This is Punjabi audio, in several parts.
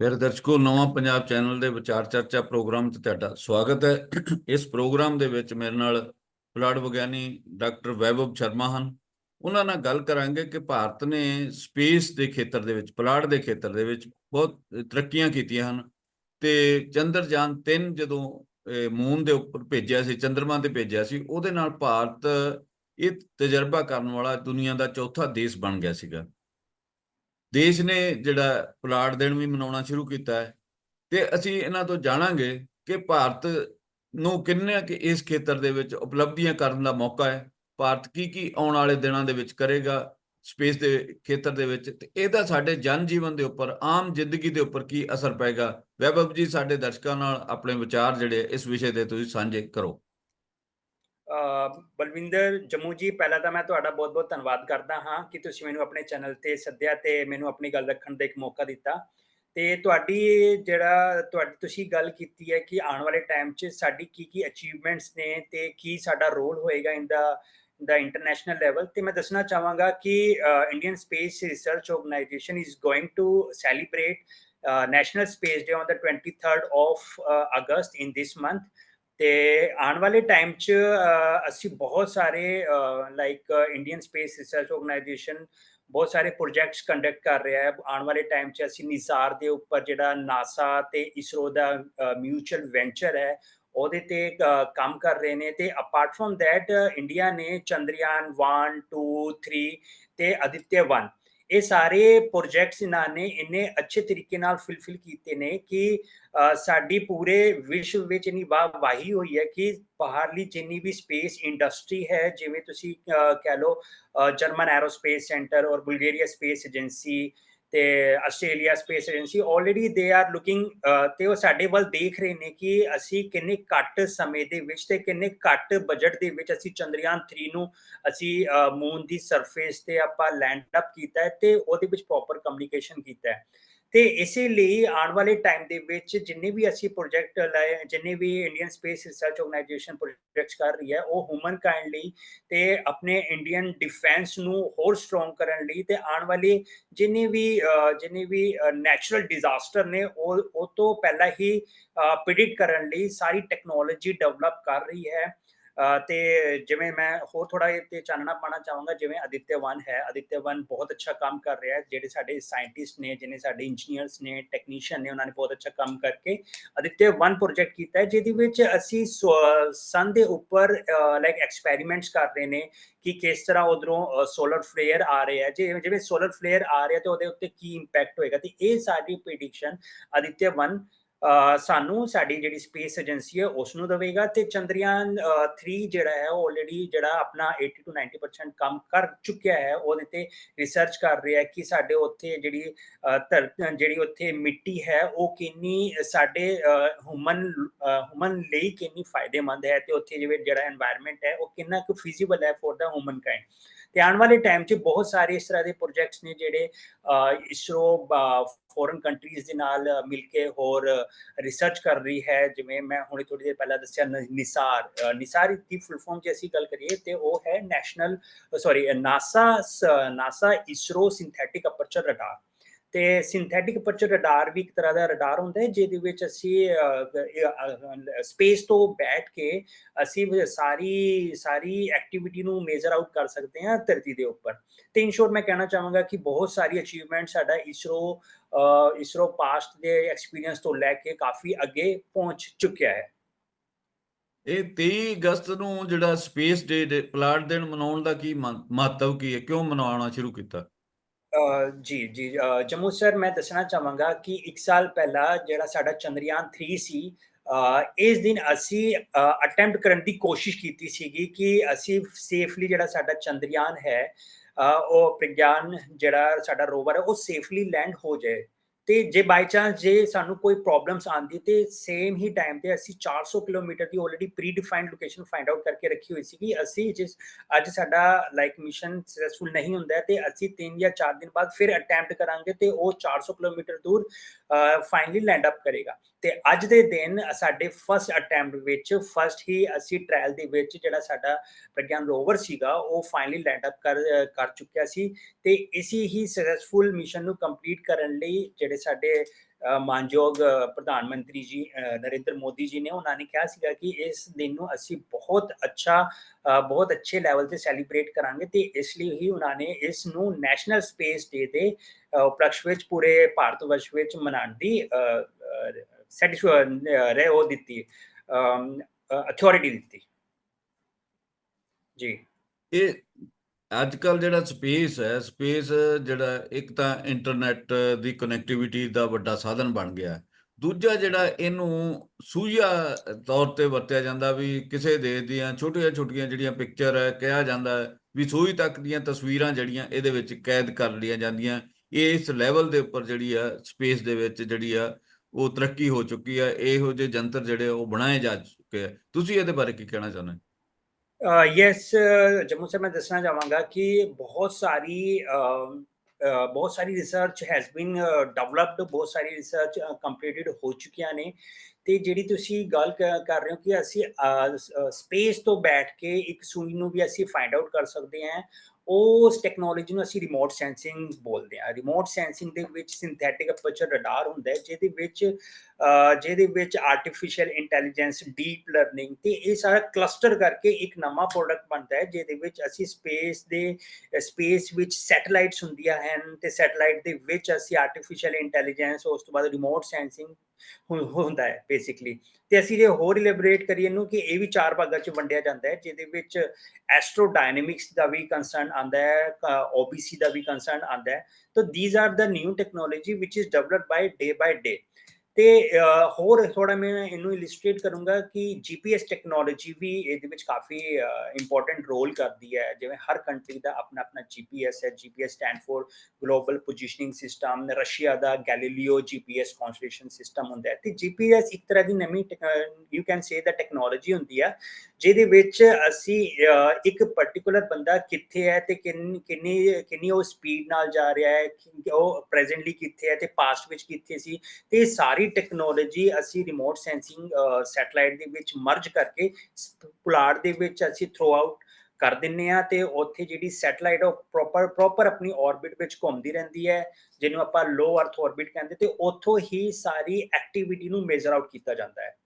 ਫਿਰ ਦਰਸ਼ਕੋ, ਨਵਾਂ ਪੰਜਾਬ ਚੈਨਲ ਦੇ ਵਿਚਾਰ ਚਰਚਾ ਪ੍ਰੋਗਰਾਮ 'ਚ ਤੁਹਾਡਾ ਸਵਾਗਤ ਹੈ। ਇਸ ਪ੍ਰੋਗਰਾਮ ਦੇ ਵਿੱਚ ਮੇਰੇ ਨਾਲ ਪਲਾਟ ਵਿਗਿਆਨੀ ਡਾਕਟਰ ਵੈਭਵ ਸ਼ਰਮਾ ਹਨ। ਉਹਨਾਂ ਨਾਲ ਗੱਲ ਕਰਾਂਗੇ ਕਿ ਭਾਰਤ ਨੇ ਸਪੇਸ ਦੇ ਖੇਤਰ ਦੇ ਵਿੱਚ ਪਲਾਟ ਦੇ ਖੇਤਰ ਦੇ ਵਿੱਚ ਬਹੁਤ ਤਰੱਕੀਆਂ ਕੀਤੀਆਂ ਹਨ ਤੇ ਚੰਦਰਯਾਨ 3 ਜਦੋਂ ਮੂਨ ਦੇ ਉੱਪਰ ਭੇਜਿਆ ਸੀ, ਚੰਦਰਮਾ ਤੇ ਭੇਜਿਆ ਸੀ, ਉਹਦੇ ਨਾਲ ਭਾਰਤ ਇਹ ਤਜਰਬਾ ਕਰਨ ਵਾਲਾ ਦੁਨੀਆ ਦਾ ਚੌਥਾ ਦੇਸ਼ ਬਣ ਗਿਆ ਸੀਗਾ। ਦੇਸ਼ ਨੇ ਜਿਹੜਾ ਪੁਲਾੜ ਦਿਨ ਵੀ ਮਨਾਉਣਾ ਸ਼ੁਰੂ ਕੀਤਾ ਹੈ ਤੇ ਅਸੀਂ ਇਹਨਾਂ ਤੋਂ ਜਾਣਾਂਗੇ ਕਿ ਭਾਰਤ ਨੂੰ ਕਿੰਨੇ ਕਿ ਇਸ ਖੇਤਰ ਦੇ ਵਿੱਚ ਉਪਲਬਧੀਆਂ ਕਰਨ ਦਾ ਮੌਕਾ ਹੈ, ਭਾਰਤ ਕੀ ਕੀ ਆਉਣ ਵਾਲੇ ਦਿਨਾਂ ਦੇ ਵਿੱਚ ਕਰੇਗਾ, ਸਪੇਸ ਦੇ ਖੇਤਰ ਦੇ ਵਿੱਚ, ਤੇ ਇਹਦਾ ਸਾਡੇ ਜਨ ਜੀਵਨ ਦੇ ਉੱਪਰ, ਆਮ ਜ਼ਿੰਦਗੀ ਦੇ ਉੱਪਰ ਕੀ ਅਸਰ ਪਏਗਾ? ਵੈਭਵ ਜੀ, ਸਾਡੇ ਦਰਸ਼ਕਾਂ ਨਾਲ ਆਪਣੇ ਵਿਚਾਰ ਜਿਹੜੇ ਇਸ ਵਿਸ਼ੇ ਤੇ ਤੁਸੀਂ ਸਾਂਝੇ ਕਰੋ। ਬਲਵਿੰਦਰ ਜੰਮੂ ਜੀ, ਪਹਿਲਾਂ ਤਾਂ ਮੈਂ ਤੁਹਾਡਾ ਬਹੁਤ-ਬਹੁਤ ਧੰਨਵਾਦ ਕਰਦਾ ਹਾਂ ਕਿ ਤੁਸੀਂ ਮੈਨੂੰ ਆਪਣੇ ਚੈਨਲ ਤੇ ਸੱਦਿਆ ਤੇ ਮੈਨੂੰ ਆਪਣੀ ਗੱਲ ਰੱਖਣ ਦਾ ਇੱਕ ਮੌਕਾ ਦਿੱਤਾ। ਤੇ ਤੁਹਾਡੀ ਜਿਹੜਾ, ਤੁਹਾਡੀ ਤੁਸੀਂ ਗੱਲ ਕੀਤੀ ਹੈ ਕਿ ਆਉਣ ਵਾਲੇ ਟਾਈਮ 'ਚ ਸਾਡੀ ਕੀ ਕੀ ਅਚੀਵਮੈਂਟਸ ਨੇ ਤੇ ਕੀ ਸਾਡਾ ਰੋਲ ਹੋਏਗਾ ਇਨ ਦਾ ਦਾ ਇੰਟਰਨੈਸ਼ਨਲ ਲੈਵਲ ਤੇ ਮੈਂ ਦੱਸਣਾ ਚਾਹਾਂਗਾ ਕਿ Indian space research organisation is going to celebrate national space day on the 23rd of August in this month ਤੇ ਆਉਣ ਵਾਲੇ ਟਾਈਮ 'ਚ ਅਸੀਂ ਬਹੁਤ ਸਾਰੇ like Indian space research organisation ਬਹੁਤ ਸਾਰੇ ਪ੍ਰੋਜੈਕਟਸ ਕੰਡਕਟ ਕਰ ਰਿਹਾ ਹੈ। ਆਉਣ ਵਾਲੇ ਟਾਈਮ 'ਚ ਅਸੀਂ ਨਿਸਾਰ ਦੇ ਉੱਪਰ ਜਿਹੜਾ ਨਾਸਾ ਤੇ ਇਸਰੋ ਦਾ ਮਿਊਚੁਅਲ ਵੈਂਚਰ ਹੈ, ਉਹਦੇ ਤੇ ਕੰਮ ਕਰ ਰਹੇ ਨੇ ਤੇ ਅਪਾਰਟ ਫਰਮ ਥੈਟ ਇੰਡੀਆ ਨੇ ਚੰਦਰਯਾਨ 1 2 3 ਤੇ ਅਦਿੱਤਿਆ 1 ਇਹ ਸਾਰੇ ਪ੍ਰੋਜੈਕਟਸ ਇਹਨਾਂ ਨੇ ਇੰਨੇ ਅੱਛੇ ਤਰੀਕੇ ਨਾਲ ਫਿਲਫਿਲ ਕੀਤੇ ਨੇ ਕਿ ਸਾਡੀ ਪੂਰੇ ਵਿਸ਼ਵ ਵਿੱਚ ਇਨੀ ਵਾਹੀ ਹੋਈ ਹੈ ਕਿ ਬਾਹਰਲੀ ਜਿੰਨੀ ਵੀ ਸਪੇਸ ਇੰਡਸਟਰੀ ਹੈ, ਜਿਵੇਂ ਤੁਸੀਂ ਕਹਿ ਲਓ ਜਰਮਨ ਐਰੋਸਪੇਸ ਸੈਂਟਰ ਔਰ ਬੁਲਗੇਰੀਆ ਸਪੇਸ ਏਜੰਸੀ ਤੇ Australia space agency already they are looking ਤੇ ਉਹ ਸਾਡੇ ਵੱਲ ਦੇਖ ਰਹੇ ਨੇ ਕਿ ਅਸੀਂ ਕਿੰਨੇ ਘੱਟ ਸਮੇਂ ਦੇ ਵਿੱਚ ਤੇ ਕਿੰਨੇ ਘੱਟ ਬਜਟ ਦੇ ਵਿੱਚ ਅਸੀਂ ਚੰਦਰਯਾਨ 3 ਨੂੰ ਅਸੀਂ ਮੂਨ ਦੀ ਸਰਫੇਸ ਤੇ ਆਪਾਂ ਲੈਂਡ ਅਪ ਕੀਤਾ ਹੈ ਤੇ ਉਹਦੇ ਵਿੱਚ ਪ੍ਰੋਪਰ ਕਮਿਊਨੀਕੇਸ਼ਨ ਕੀਤਾ ਹੈ। ਤੇ ਇਸੇ ਲਈ ਆਉਣ ਵਾਲੇ ਟਾਈਮ ਦੇ ਵਿੱਚ ਜਿੰਨੇ ਵੀ ਅਸੀਂ ਪ੍ਰੋਜੈਕਟ ਲਏ ਜਿੰਨੇ ਵੀ Indian space research organisation projects ਕਰ ਰਹੀ ਹੈ, ਉਹ ਹਿਊਮਨ ਕਾਈਂਡ ਲਈ ਤੇ ਆਪਣੇ ਇੰਡੀਅਨ ਡਿਫੈਂਸ ਨੂੰ ਹੋਰ ਸਟਰੋਂਗ ਕਰਨ ਲਈ ਤੇ ਆਉਣ ਵਾਲੇ ਜਿੰਨੇ ਵੀ ਜਿੰਨੇ ਵੀ ਨੈਚੁਰਲ ਡਿਜ਼ਾਸਟਰ ਨੇ, ਉਹ ਉਹ ਤੋਂ ਪਹਿਲਾਂ ਹੀ ਪ੍ਰਿਡਿਕਟ ਕਰਨ ਲਈ ਸਾਰੀ ਟੈਕਨੋਲੋਜੀ ਡਿਵੈਲਪ ਕਰ ਰਹੀ ਹੈ। ਤੇ ਜਿਵੇਂ ਮੈਂ ਹੋਰ ਥੋੜਾ ਇਹ ਤੇ ਚਾਨਣਾ ਪਾਣਾ ਚਾਹਾਂਗਾ, ਜਿਵੇਂ ਅਦਿੱਤਿਆ 1 ਹੈ, ਅਦਿੱਤਿਆ 1 ਬਹੁਤ ਅੱਛਾ ਕੰਮ ਕਰ ਰਿਹਾ ਹੈ, ਜਿਹੜੇ ਸਾਡੇ ਸਾਇੰਟਿਸਟ ਨੇ, ਜਿਹਨੇ ਸਾਡੇ ਇੰਜੀਨੀਅਰਸ ਨੇ ਟੈਕਨੀਸ਼ੀਅਨ ਨੇ, ਉਹਨਾਂ ਨੇ ਬਹੁਤ ਅੱਛਾ ਕੰਮ ਕਰਕੇ ਅਦਿੱਤਿਆ 1 ਪ੍ਰੋਜੈਕਟ ਕੀਤਾ ਹੈ, ਜਿਹਦੇ ਵਿੱਚ ਅਸੀਂ ਸਨ ਦੇ ਉੱਪਰ ਲਾਈਕ ਐਕਸਪੈਰੀਮੈਂਟਸ ਕਰ ਰਹੇ ਨੇ ਕਿ ਕਿਸ ਤਰ੍ਹਾਂ ਉਧਰੋਂ ਸੋਲਰ ਫਲੇਅਰ ਆ ਰਹੇ ਹੈ ਜੇ ਜਿਵੇਂ ਸੋਲਰ ਫਲੇਅਰ ਆ ਰਿਹਾ ਤੇ ਉਹਦੇ ਉੱਤੇ ਕੀ ਇੰਪੈਕਟ ਹੋਏਗਾ, ਤੇ ਇਹ ਸਾਡੀ ਪ੍ਰੈਡਿਕਸ਼ਨ ਅਦਿੱਤਿਆ 1 ਸਾਨੂੰ ਸਾਡੀ ਜਿਹੜੀ ਸਪੇਸ ਏਜੰਸੀ ਹੈ ਉਸ ਨੂੰ ਦਵੇਗਾ ਤੇ ਚੰਦਰਯਾਨ 3 ਜਿਹੜਾ ਹੈ, ਉਹ ਆਲਰੇਡੀ ਜਿਹੜਾ ਆਪਣਾ 80 ਤੋਂ 90% ਕੰਮ ਕਰ ਚੁੱਕਿਆ ਹੈ। ਉਹਦੇ ਤੇ ਰਿਸਰਚ ਕਰ ਰਿਹਾ ਕਿ ਸਾਡੇ ਉੱਥੇ ਜਿਹੜੀ ਜਿਹੜੀ ਉੱਥੇ ਮਿੱਟੀ ਹੈ, ਉਹ ਕਿੰਨੀ ਸਾਡੇ ਹਿਊਮਨ ਹਿਊਮਨ ਲਈ ਕਿੰਨੀ ਫਾਇਦੇਮੰਦ ਹੈ ਤੇ ਉੱਥੇ ਜਿਵੇਂ ਜਿਹੜਾ এনवायरमेंट ਹੈ, ਉਹ ਕਿੰਨਾ ਕੁ ਫੀਜੀਬਲ ਹੈ ਫॉर ਦਾ ਹਿਊਮਨ ਕਾਈਂਡ ਤੇ ਆਉਣ ਵਾਲੇ ਟਾਈਮ 'ਚ ਬਹੁਤ ਸਾਰੇ ਇਸ ਤਰ੍ਹਾਂ ਦੇ ਪ੍ਰੋਜੈਕਟਸ ਨੇ ਜਿਹੜੇ ਇਸਰੋ ਫੋਰਨ ਕੰਟਰੀਜ਼ ਦੇ ਨਾਲ ਮਿਲ ਕੇ ਹੋਰ ਰਿਸਰਚ ਕਰ ਰਹੀ ਹੈ। ਜਿਵੇਂ ਮੈਂ ਹੁਣੇ ਥੋੜੀ ਦੇਰ ਪਹਿਲਾਂ ਦੱਸਿਆ ਨਿਸਾਰ ਨਿਸਾਰ ਦੀ ਫੁੱਲ ਫਾਰਮ ਜੇ ਅਸੀਂ ਗੱਲ ਕਰੀਏ ਤੇ ਉਹ ਹੈ national sorry NASA NASA ISRO synthetic aperture radar ਤੇ ਸਿੰਥੈਟਿਕ ਅਪਰਚਰ ਰਡਾਰ ਵੀ ਇੱਕ ਤਰ੍ਹਾਂ ਦਾ ਰਡਾਰ ਹੁੰਦਾ ਹੈ, ਜਿਹਦੇ ਵਿੱਚ ਅਸੀਂ ਸਪੇਸ ਤੋਂ ਬੈਠ ਕੇ ਅਸੀਂ ਸਾਰੀ ਸਾਰੀ ਐਕਟੀਵਿਟੀ ਨੂੰ ਮੇਜ਼ਰ ਆਊਟ ਕਰ ਸਕਦੇ ਹਾਂ ਧਰਤੀ ਦੇ ਉੱਪਰ। ਤੇ ਇਨ ਸ਼ੋਰਟ ਮੈਂ ਕਹਿਣਾ ਚਾਹਾਂਗਾ ਕਿ ਬਹੁਤ ਸਾਰੀ ਅਚੀਵਮੈਂਟ ਸਾਡਾ ਇਸਰੋ ਇਸਰੋ ਪਾਸਟ ਦੇ ਐਕਸਪੀਰੀਅੰਸ ਤੋਂ ਲੈ ਕੇ ਕਾਫੀ ਅੱਗੇ ਪਹੁੰਚ ਚੁੱਕਿਆ ਹੈ। ਇਹ 23 ਅਗਸਤ ਨੂੰ ਜਿਹੜਾ ਸਪੇਸ ਡੇ ਪਲਾਟ ਦਿਨ ਮਨਾਉਣ ਦਾ ਕੀ ਮਹੱਤਵ ਕੀ ਹੈ? ਕਿਉਂ ਮਨਾਉਣਾ ਸ਼ੁਰੂ ਕੀਤਾ? ਜੀ ਜੀ ਜੰਮੂ ਸਰ ਮੈਂ ਦੱਸਣਾ ਚਾਹਾਂਗਾ ਕਿ 1 ਸਾਲ ਪਹਿਲਾਂ ਜਿਹੜਾ ਸਾਡਾ ਚੰਦਰਯਾਨ 3 ਸੀ ਇਸ ਦਿਨ ਅਸੀਂ ਅਟੈਂਪਟ ਕਰਨ ਦੀ ਕੋਸ਼ਿਸ਼ ਕੀਤੀ ਸੀਗੀ ਕਿ ਅਸੀਂ ਸੇਫਲੀ ਜਿਹੜਾ ਸਾਡਾ ਚੰਦਰਯਾਨ ਹੈ ਉਹ ਪ੍ਰਗਿਆਨ ਜਿਹੜਾ ਸਾਡਾ ਰੋਵਰ ਹੈ ਉਹ ਸੇਫਲੀ ਲੈਂਡ ਹੋ ਜਾਏ ਤੇ ਜੇ ਬਾਈ ਚਾਂਸ ਜੇ ਸਾਨੂੰ ਕੋਈ ਪ੍ਰੋਬਲਮਸ ਆਂਦੀ ਤੇ ਸੇਮ ਹੀ ਟਾਈਮ ਤੇ ਅਸੀਂ 400 ਕਿਲੋਮੀਟਰ ਦੀ already predefined location find out ਕਰਕੇ ਰੱਖੀ ਹੋਈ ਸੀ ਕਿ ਅਸੀਂ ਜਿਸ ਅੱਜ ਸਾਡਾ ਲਾਈਕ ਮਿਸ਼ਨ ਸਕਸੈਸਫੁਲ ਨਹੀਂ ਹੁੰਦਾ ਤੇ ਅਸੀਂ 3 ਜਾਂ 4 ਦਿਨ ਬਾਅਦ ਫਿਰ ਅਟੈਂਪਟ ਕਰਾਂਗੇ ਤੇ ਉਹ 400 ਕਿਲੋਮੀਟਰ ਦੂਰ ਫਾਈਨਲੀ ਲੈਂਡ ਅਪ ਕਰੇਗਾ। ਤੇ ਅੱਜ ਦੇ ਦਿਨ ਸਾਡੇ ਫਰਸਟ ਅਟੈਂਪਟ ਵਿੱਚ ਫਰਸਟ ਹੀ ਅਸੀਂ ਟ੍ਰਾਇਲ ਦੇ ਵਿੱਚ ਜਿਹੜਾ ਸਾਡਾ ਪ੍ਰਗਿਆਨ ਰੋਵਰ ਸੀਗਾ, ਉਹ ਫਾਈਨਲੀ ਲੈਂਡ ਅਪ ਕਰ ਕਰ ਚੁੱਕਿਆ ਸੀ। ਤੇ ਇਸੇ ਹੀ ਸਕਸੈਸਫੁਲ ਮਿਸ਼ਨ ਨੂੰ ਕੰਪਲੀਟ ਕਰਨ ਲਈ ਜਿਹੜੇ ਸਾਡੇ ਮਾਨਯੋਗ ਪ੍ਰਧਾਨ ਮੰਤਰੀ ਜੀ ਨਰਿੰਦਰ ਮੋਦੀ ਜੀ ਨੇ ਉਹਨਾਂ ਨੇ ਕਿਹਾ ਸੀਗਾ ਕਿ ਇਸ ਦਿਨ ਨੂੰ ਅਸੀਂ ਬਹੁਤ ਅੱਛਾ ਬਹੁਤ ਅੱਛੇ ਲੈਵਲ ਤੇ ਸੈਲੀਬ੍ਰੇਟ ਕਰਾਂਗੇ ਤੇ ਇਸ ਲਈ ਹੀ ਉਹਨਾਂ ਨੇ ਇਸ ਨੂੰ ਨੈਸ਼ਨਲ ਸਪੇਸ ਡੇ ਦੇ ਅ, ਉਪਲਕਸ਼ ਵਿੱਚ ਪੂਰੇ ਭਾਰਤ ਵਰਸ਼ ਵਿੱਚ ਮਨਾਉਣ ਦੀ ਸੈਟੀਸਫਾਈ ਉਹ ਦਿੱਤੀ ਅਥਾਰਟੀ ਦਿੱਤੀ। ਜੀ। ਇਹ ਅੱਜ ਕੱਲ ਜਿਹੜਾ ਸਪੇਸ ਹੈ, ਸਪੇਸ ਜਿਹੜਾ ਇੱਕ ਤਾਂ ਇੰਟਰਨੈਟ ਦੀ ਕਨੈਕਟੀਵਿਟੀ ਦਾ ਵੱਡਾ ਸਾਧਨ ਬਣ ਗਿਆ। ਦੂਜਾ ਜਿਹੜਾ ਇਹਨੂੰ ਸੂਝਾ ਤੌਰ ਤੇ ਵਰਤਿਆ ਜਾਂਦਾ ਵੀ ਕਿਸੇ ਦੇਸ਼ ਦੀਆਂ ਛੋਟੀਆਂ ਛੋਟੀਆਂ ਜਿਹੜੀਆਂ ਪਿਕਚਰ ਹੈ, ਕਿਹਾ ਜਾਂਦਾ ਵੀ ਸੂਈ ਤੱਕ ਦੀਆਂ ਤਸਵੀਰਾਂ ਜਿਹੜੀਆਂ ਇਹਦੇ ਵਿੱਚ ਕੈਦ ਕਰ ਲਈਆਂ ਜਾਂਦੀਆਂ ਇਸ ਲੈਵਲ ਦੇ ਉੱਪਰ ਜਿਹੜੀ ਆ ਸਪੇਸ ਦੇ ਵਿੱਚ ਜਿਹੜੀ ਆ ਉਹ ਤਰੱਕੀ ਹੋ ਚੁੱਕੀ ਹੈ ਇਹੋ ਜਿਹੇ ਜੰਤਰ ਜਿਹੜੇ ਉਹ ਬਣਾਏ ਜਾ ਚੁੱਕੇ ਆ। ਤੁਸੀਂ ਇਹਦੇ ਬਾਰੇ ਕੀ ਕਹਿਣਾ ਚਾਹੁੰਦੇ ਯੈਸ ਜੰਮੂ ਸੇ ਮੈਂ ਦੱਸਣਾ ਚਾਹਾਂਗਾ ਕਿ ਬਹੁਤ ਸਾਰੀ ਬਹੁਤ ਸਾਰੀ ਰਿਸਰਚ ਹੈਜ਼ ਬੀਨ ਡਿਵੈਲਪਡ ਬਹੁਤ ਸਾਰੀ ਰਿਸਰਚ ਕੰਪਲੀਟਡ ਹੋ ਚੁੱਕੀਆਂ ਨੇ ਤੇ ਜਿਹੜੀ ਤੁਸੀਂ ਗੱਲ ਕਰ ਰਹੇ ਹੋ ਕਿ ਅਸੀਂ ਸਪੇਸ ਤੋਂ ਬੈਠ ਕੇ ਇੱਕ ਸੂਈ ਨੂੰ ਵੀ ਅਸੀਂ ਫਾਈਂਡ ਆਊਟ ਕਰ ਸਕਦੇ ਹਾਂ ਉਸ ਟੈਕਨੋਲੋਜੀ ਨੂੰ ਅਸੀਂ ਰਿਮੋਟ ਸੈਂਸਿੰਗ ਬੋਲਦੇ ਹਾਂ। ਰਿਮੋਟ ਸੈਂਸਿੰਗ ਦੇ ਵਿੱਚ ਸਿੰਥੈਟਿਕ ਅਪਰਚਰ ਰਡਾਰ ਹੁੰਦਾ ਹੈ, ਜਿਹਦੇ ਵਿੱਚ ਜਿਹਦੇ ਵਿੱਚ ਆਰਟੀਫੀਸ਼ੀਅਲ ਇੰਟੈਲੀਜੈਂਸ ਡੀਪ ਲਰਨਿੰਗ ਤੇ ਇਹ ਸਾਰਾ ਕਲਸਟਰ ਕਰਕੇ ਇੱਕ ਨਵਾਂ ਪ੍ਰੋਡਕਟ ਬਣਦਾ ਹੈ, ਜਿਹਦੇ ਵਿੱਚ ਅਸੀਂ ਸਪੇਸ ਦੇ ਸਪੇਸ ਵਿੱਚ ਸੈਟੇਲਾਈਟਸ ਹੁੰਦੀਆਂ ਹਨ ਤੇ ਸੈਟੇਲਾਈਟ ਦੇ ਵਿੱਚ ਅਸੀਂ ਆਰਟੀਫੀਸ਼ੀਅਲ ਇੰਟੈਲੀਜੈਂਸ ਉਸ ਤੋਂ ਬਾਅਦ ਰਿਮੋਟ ਸੈਂਸਿੰਗ ਹੁੰਦਾ ਹੈ ਬੇਸਿਕਲੀ ਤੇ ਅਸੀਂ ਜੇ ਹੋਰ ਇਲੈਬੋਰੇਟ ਕਰੀਏ ਇਹਨੂੰ ਕਿ ਇਹ ਵੀ ਚਾਰ ਭਾਗਾਂ ਚ ਵੰਡਿਆ ਜਾਂਦਾ ਹੈ, ਜਿਹਦੇ ਵਿੱਚ ਐਸਟ੍ਰੋਡਾਇਨਾਮਿਕਸ ਦਾ ਵੀ ਕੰਸਰਨ ਆਂਦਾ ਹੈ ਓਬੀਸੀ ਦਾ ਵੀ ਕੰਸਰਨ ਆਂਦਾ ਹੈ। ਤਾਂ these are the new technology which is developed by day by day ਤੇ ਹੋਰ ਥੋੜਾ ਮੈਂ ਇਹਨੂੰ ਇਲਿਸਟ੍ਰੇਟ ਕਰੂੰਗਾ ਕਿ ਜੀਪੀਐਸ ਟੈਕਨੋਲੋਜੀ ਵੀ ਇਹਦੇ ਵਿੱਚ ਕਾਫੀ ਇੰਪੋਰਟੈਂਟ ਰੋਲ ਕਰਦੀ ਹੈ। ਜਿਵੇਂ ਹਰ ਕੰਟਰੀ ਦਾ ਆਪਣਾ ਆਪਣਾ ਜੀਪੀਐਸ ਹੈ। GPS stand for global positioning system Russia the Galileo GPS constellation system ਹੁੰਦਾ ਹੈ। ਤੇ ਜੀਪੀਐਸ ਇੱਕ ਤਰ੍ਹਾਂ ਦੀ ਨਵੀਂ you can say the technology ਹੁੰਦੀ ਹੈ, ਜਿਹਦੇ ਵਿੱਚ ਅਸੀਂ ਇੱਕ ਪਾਰਟਿਕੂਲਰ ਬੰਦਾ ਕਿੱਥੇ ਹੈ ਤੇ ਕਿੰਨੀ ਕਿੰਨੀ ਉਹ ਸਪੀਡ ਨਾਲ ਜਾ ਰਿਹਾ ਹੈ ਉਹ ਪ੍ਰੈਜ਼ੈਂਟਲੀ ਕਿੱਥੇ ਹੈ ਤੇ ਪਾਸਟ ਵਿੱਚ ਕਿੱਥੇ ਸੀ, ਤੇ ਇਹ ਸਾਰੀ ਟੈਕਨੋਲੋਜੀ ਅਸੀਂ ਰਿਮੋਟ ਸੈਂਸਿੰਗ ਸੈਟਲਾਈਟ ਦੇ ਵਿੱਚ ਮਰਜ ਕਰਕੇ ਪੁਲਾੜ ਦੇ ਵਿੱਚ ਅਸੀਂ ਥਰੋ ਆਊਟ ਕਰ ਦਿੰਨੇ ਆ ਤੇ ਉੱਥੇ ਜਿਹੜੀ ਸੈਟੇਲਾਈਟ ਉਹ ਪ੍ਰੋਪਰ ਪ੍ਰੋਪਰ ਆਪਣੀ ਆਰਬਿਟ ਵਿੱਚ ਘੁੰਮਦੀ ਰਹਿੰਦੀ ਹੈ, ਜਿਹਨੂੰ ਆਪਾਂ ਲੋ ਅਰਥ ਆਰਬਿਟ ਕਹਿੰਦੇ ਤੇ ਉੱਥੋਂ ਹੀ ਸਾਰੀ ਐਕਟੀਵਿਟੀ ਨੂੰ ਮੇਜ਼ਰ ਆਊਟ ਕੀਤਾ ਜਾਂਦਾ ਹੈ।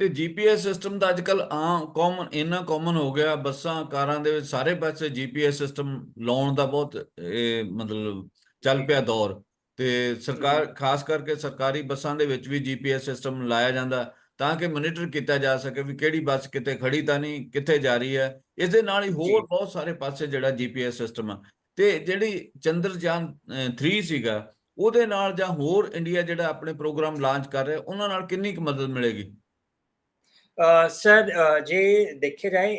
ਤੇ ਜੀਪੀਐਸ ਸਿਸਟਮ ਦਾ ਅੱਜਕੱਲ ਆਮ ਕਾਮਨ ਇੰਨਾ ਕਾਮਨ ਹੋ ਗਿਆ, ਬੱਸਾਂ, ਕਾਰਾਂ ਦੇ ਵਿੱਚ ਸਾਰੇ ਪਾਸੇ ਜੀਪੀਐਸ ਸਿਸਟਮ ਲਾਉਣ ਦਾ ਬਹੁਤ ਮਤਲਬ ਚੱਲ ਪਿਆ ਦੌਰ। ਤੇ ਸਰਕਾਰ ਖਾਸ ਕਰਕੇ ਸਰਕਾਰੀ ਬੱਸਾਂ ਦੇ ਵਿੱਚ ਵੀ ਜੀਪੀਐਸ ਸਿਸਟਮ ਲਾਇਆ ਜਾਂਦਾ ਤਾਂ ਕਿ ਮੋਨੀਟਰ ਕੀਤਾ ਜਾ ਸਕੇ ਵੀ ਕਿਹੜੀ ਬੱਸ ਕਿਤੇ ਖੜੀ ਤਾਂ ਨਹੀਂ ਕਿੱਥੇ ਜਾ ਰਹੀ ਹੈ। ਇਸ ਦੇ ਨਾਲ ਹੀ ਹੋਰ। ਬਹੁਤ ਸਾਰੇ ਪਾਸੇ ਜਿਹੜਾ ਜੀਪੀਐਸ ਸਿਸਟਮ ਆ। ਤੇ ਜਿਹੜੀ ਚੰਦਰਯਾਨ 3 ਸੀਗਾ ਉਹਦੇ ਨਾਲ ਜਾਂ ਹੋਰ ਇੰਡੀਆ ਜਿਹੜਾ ਆਪਣੇ ਪ੍ਰੋਗਰਾਮ ਲਾਂਚ ਕਰ ਰਿਹਾ ਉਹਨਾਂ ਨਾਲ ਕਿੰਨੀ ਕੁ ਮਦਦ ਮਿਲੇਗੀ? ਸਰ ਜੇ ਦੇਖਿਆ ਜਾਏ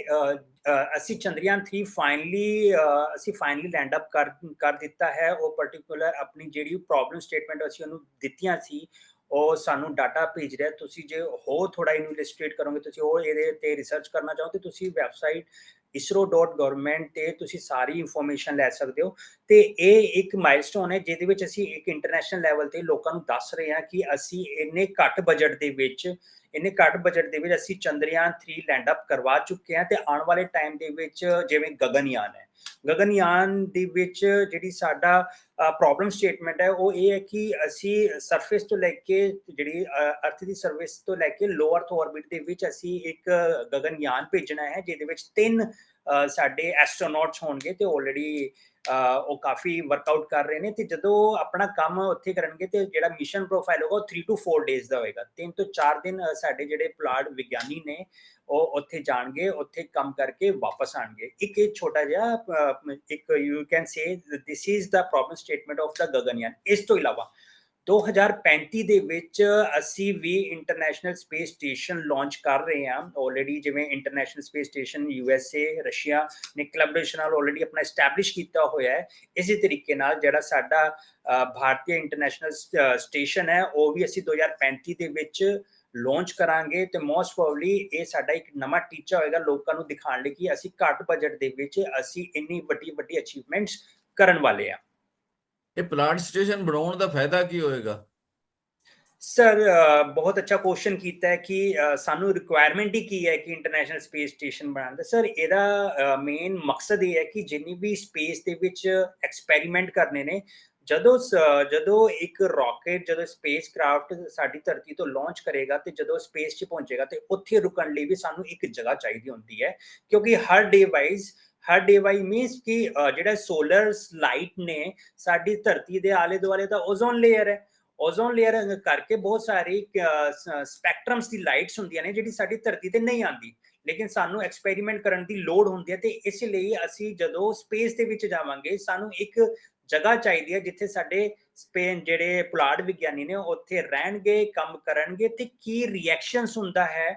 ਅਸੀਂ ਚੰਦਰਯਾਨ 3 ਫਾਈਨਲੀ ਅਸੀਂ ਫਾਈਨਲੀ ਲੈਂਡ ਅਪ ਕਰ ਕਰ ਦਿੱਤਾ ਹੈ। ਉਹ ਪਾਰਟਿਕੂਲਰ ਆਪਣੀ ਜਿਹੜੀ ਪ੍ਰੋਬਲਮ ਸਟੇਟਮੈਂਟ ਅਸੀਂ ਉਹਨੂੰ ਦਿੱਤੀਆਂ ਸੀ, ਉਹ ਸਾਨੂੰ ਡਾਟਾ ਭੇਜ ਰਿਹਾ। ਤੁਸੀਂ ਜੇ ਹੋਰ ਥੋੜਾ ਇਹਨੂੰ ਇਲਸਟ੍ਰੇਟ ਕਰੋਗੇ, ਤੁਸੀਂ ਉਹ ਇਹਦੇ ਤੇ ਰਿਸਰਚ ਕਰਨਾ ਚਾਹੋ ਤੇ ਤੁਸੀਂ ਵੈਬਸਾਈਟ isro.government ਤੇ ਤੁਸੀਂ ਸਾਰੀ ਇਨਫੋਰਮੇਸ਼ਨ ਲੈ ਸਕਦੇ ਹੋ। ਤੇ ਇਹ ਇੱਕ ਮਾਈਲਸਟੋਨ ਹੈ, ਜਿਹਦੇ ਵਿੱਚ ਅਸੀਂ ਇੱਕ ਇੰਟਰਨੈਸ਼ਨਲ ਲੈਵਲ ਤੇ ਲੋਕਾਂ ਨੂੰ ਦੱਸ ਰਹੇ ਹਾਂ ਕਿ ਅਸੀਂ ਇੰਨੇ ਘੱਟ ਬਜਟ ਦੇ ਵਿੱਚ, ਇੰਨੇ ਘੱਟ ਬਜਟ ਦੇ ਵਿੱਚ ਅਸੀਂ ਚੰਦਰਯਾਨ 3 ਲੈਂਡ ਅਪ ਕਰਵਾ ਚੁੱਕੇ ਹਾਂ ਤੇ ਆਉਣ ਵਾਲੇ ਟਾਈਮ ਦੇ ਵਿੱਚ ਜਿਵੇਂ ਗਗਨਯਾਨ ਹੈ। ਗਗਨਯਾਨ ਦੇ ਵਿੱਚ ਜਿਹੜੀ ਸਾਡਾ ਪ੍ਰੋਬਲਮ ਸਟੇਟਮੈਂਟ ਹੈ, ਉਹ ਇਹ ਹੈ ਕਿ ਅਸੀਂ ਸਰਫੇਸ ਤੋਂ ਲੈ ਕੇ ਜਿਹੜੀ ਅਰਥ ਦੀ ਸਰਵਿਸ ਤੋਂ ਲੈ ਕੇ ਲੋਅਰ ਅਰਥ ਆਰਬਿਟ ਦੇ ਵਿੱਚ ਅਸੀਂ ਇੱਕ ਗਗਨਯਾਨ ਭੇਜਣਾ ਹੈ, ਜਿਹਦੇ ਵਿੱਚ ਤਿੰਨ ਸਾਡੇ ਐਸਟ੍ਰੋਨੌਟਸ ਹੋਣਗੇ ਤੇ ਆਲਰੇਡੀ ਉਹ ਕਾਫੀ ਵਰਕਆਊਟ ਕਰ ਰਹੇ ਨੇ ਤੇ ਜਦੋਂ ਆਪਣਾ ਕੰਮ ਉੱਥੇ ਕਰਨਗੇ ਤੇ ਜਿਹੜਾ ਮਿਸ਼ਨ ਪ੍ਰੋਫਾਈਲ ਹੋਗਾ ਉਹ 3 ਤੋਂ 4 ਡੇਜ਼ ਦਾ ਹੋਏਗਾ। ਤਿੰਨ ਤੋਂ 4 ਦਿਨ ਸਾਡੇ ਜਿਹੜੇ ਪੁਲਾੜ ਵਿਗਿਆਨੀ ਨੇ, ਉਹ ਉੱਥੇ ਜਾਣਗੇ, ਉੱਥੇ ਕੰਮ ਕਰਕੇ ਵਾਪਸ ਆਣਗੇ। ਇੱਕ ਇਹ ਛੋਟਾ ਜਿਹਾ ਇੱਕ you can say this is the problem statement of the Gaganyaan ਇਸ ਤੋਂ ਇਲਾਵਾ 2035 ਦੇ ਵਿੱਚ ਅਸੀਂ ਵੀ ਇੰਟਰਨੈਸ਼ਨਲ ਸਪੇਸ ਸਟੇਸ਼ਨ ਲਾਂਚ ਕਰ ਰਹੇ ਹਾਂ। ਆਲਰੇਡੀ ਜਿਵੇਂ international space station U S A Russia ਨੇ ਕੋਲੈਬੋਰੇਸ਼ਨ ਨਾਲ ਆਲਰੇਡੀ ਆਪਣਾ ਐਸਟੈਬਲਿਸ਼ ਕੀਤਾ ਹੋਇਆ ਹੈ। ਇਸੇ ਤਰੀਕੇ ਨਾਲ ਜਿਹੜਾ ਸਾਡਾ ਭਾਰਤੀ ਇੰਟਰਨੈਸ਼ਨਲ ਸਟੇਸ਼ਨ ਹੈ, ਉਹ ਵੀ ਅਸੀਂ 2035 ਦੇ ਵਿੱਚ ਲਾਂਚ ਕਰਾਂਗੇ ਤੇ ਮੋਸਟ ਪ੍ਰੋਬਬਲੀ ਇਹ ਸਾਡਾ ਇੱਕ ਨਵਾਂ ਟੀਚਾ ਹੋਏਗਾ ਲੋਕਾਂ ਨੂੰ ਦਿਖਾਉਣ ਲਈ ਕਿ ਅਸੀਂ ਘੱਟ ਬਜਟ ਦੇ ਵਿੱਚ ਅਸੀਂ ਇੰਨੀ ਵੱਡੀ ਵੱਡੀ ਅਚੀਵਮੈਂਟਸ ਕਰਨ ਵਾਲੇ ਆ ਇਹ ਪਲਾਂਟ ਸਟੇਸ਼ਨ ਬਣਾਉਣ ਦਾ ਫਾਇਦਾ ਕੀ ਹੋਏਗਾ? ਸਰ ਬਹੁਤ ਅੱਛਾ ਕੁਐਸਚਨ ਕੀਤਾ ਹੈ ਕਿ ਸਾਨੂੰ ਰਿਕੁਆਇਰਮੈਂਟ ਹੀ ਕੀ ਹੈ ਕਿ ਇੰਟਰਨੈਸ਼ਨਲ ਸਪੇਸ ਸਟੇਸ਼ਨ ਬਣਾਉਣ ਦਾ? ਸਰ ਇਹਦਾ ਮੇਨ ਮਕਸਦ ਇਹ ਹੈ ਕਿ ਜਿੰਨੀ ਵੀ ਸਪੇਸ ਦੇ ਵਿੱਚ ਐਕਸਪੈਰੀਮੈਂਟ ਕਰਨੇ ਨੇ, ਜਦੋਂ ਜਦੋਂ ਇੱਕ ਰਾਕੇਟ ਜਦੋਂ ਸਪੇਸ ਕਰਾਫਟ ਸਾਡੀ ਧਰਤੀ ਤੋਂ ਲਾਂਚ ਕਰੇਗਾ ਤੇ ਜਦੋਂ ਸਪੇਸ 'ਚ ਪਹੁੰਚੇਗਾ ਤੇ ਉੱਥੇ ਰੁਕਣ ਲਈ ਵੀ ਸਾਨੂੰ ਇੱਕ ਜਗ੍ਹਾ ਚਾਹੀਦੀ ਹੁੰਦੀ ਹੈ, ਕਿਉਂਕਿ ਹਰ ਡੇ ਵਾਈਜ਼ ਹਰ ਡਿਵਾਈਸ ਮੀਨਸ ਕਿ ਜਿਹੜਾ ਸੋਲਰ ਲਾਈਟ ਨੇ ਸਾਡੀ ਧਰਤੀ ਦੇ ਆਲੇ ਦੁਆਲੇ ਦਾ ਓਜ਼ੋਨ ਲੇਅਰ ਹੈ। ਓਜ਼ੋਨ ਲੇਅਰ ਕਰਕੇ ਬਹੁਤ ਸਾਰੀ ਸਪੈਕਟਰਮਸ ਦੀ ਲਾਈਟਸ ਹੁੰਦੀਆਂ ਨੇ ਜਿਹੜੀ ਸਾਡੀ ਧਰਤੀ ਤੇ ਨਹੀਂ ਆਉਂਦੀ। ਲੇਕਿਨ ਸਾਨੂੰ ਐਕਸਪੈਰੀਮੈਂਟ ਕਰਨ ਦੀ ਲੋੜ ਹੁੰਦੀ ਹੈ ਤੇ ਇਸ ਲਈ ਅਸੀਂ ਜਦੋਂ ਸਪੇਸ ਦੇ ਵਿੱਚ ਜਾਵਾਂਗੇ, ਸਾਨੂੰ ਇੱਕ ਜਗ੍ਹਾ ਚਾਹੀਦੀ ਹੈ ਜਿੱਥੇ ਸਾਡੇ ਸਪੇਨ ਜਿਹੜੇ ਪੁਲਾੜ ਵਿਗਿਆਨੀ ਨੇ ਉੱਥੇ ਰਹਿਣਗੇ, ਕੰਮ ਕਰਨਗੇ ਤੇ ਕੀ ਰਿਐਕਸ਼ਨਸ ਹੁੰਦਾ ਹੈ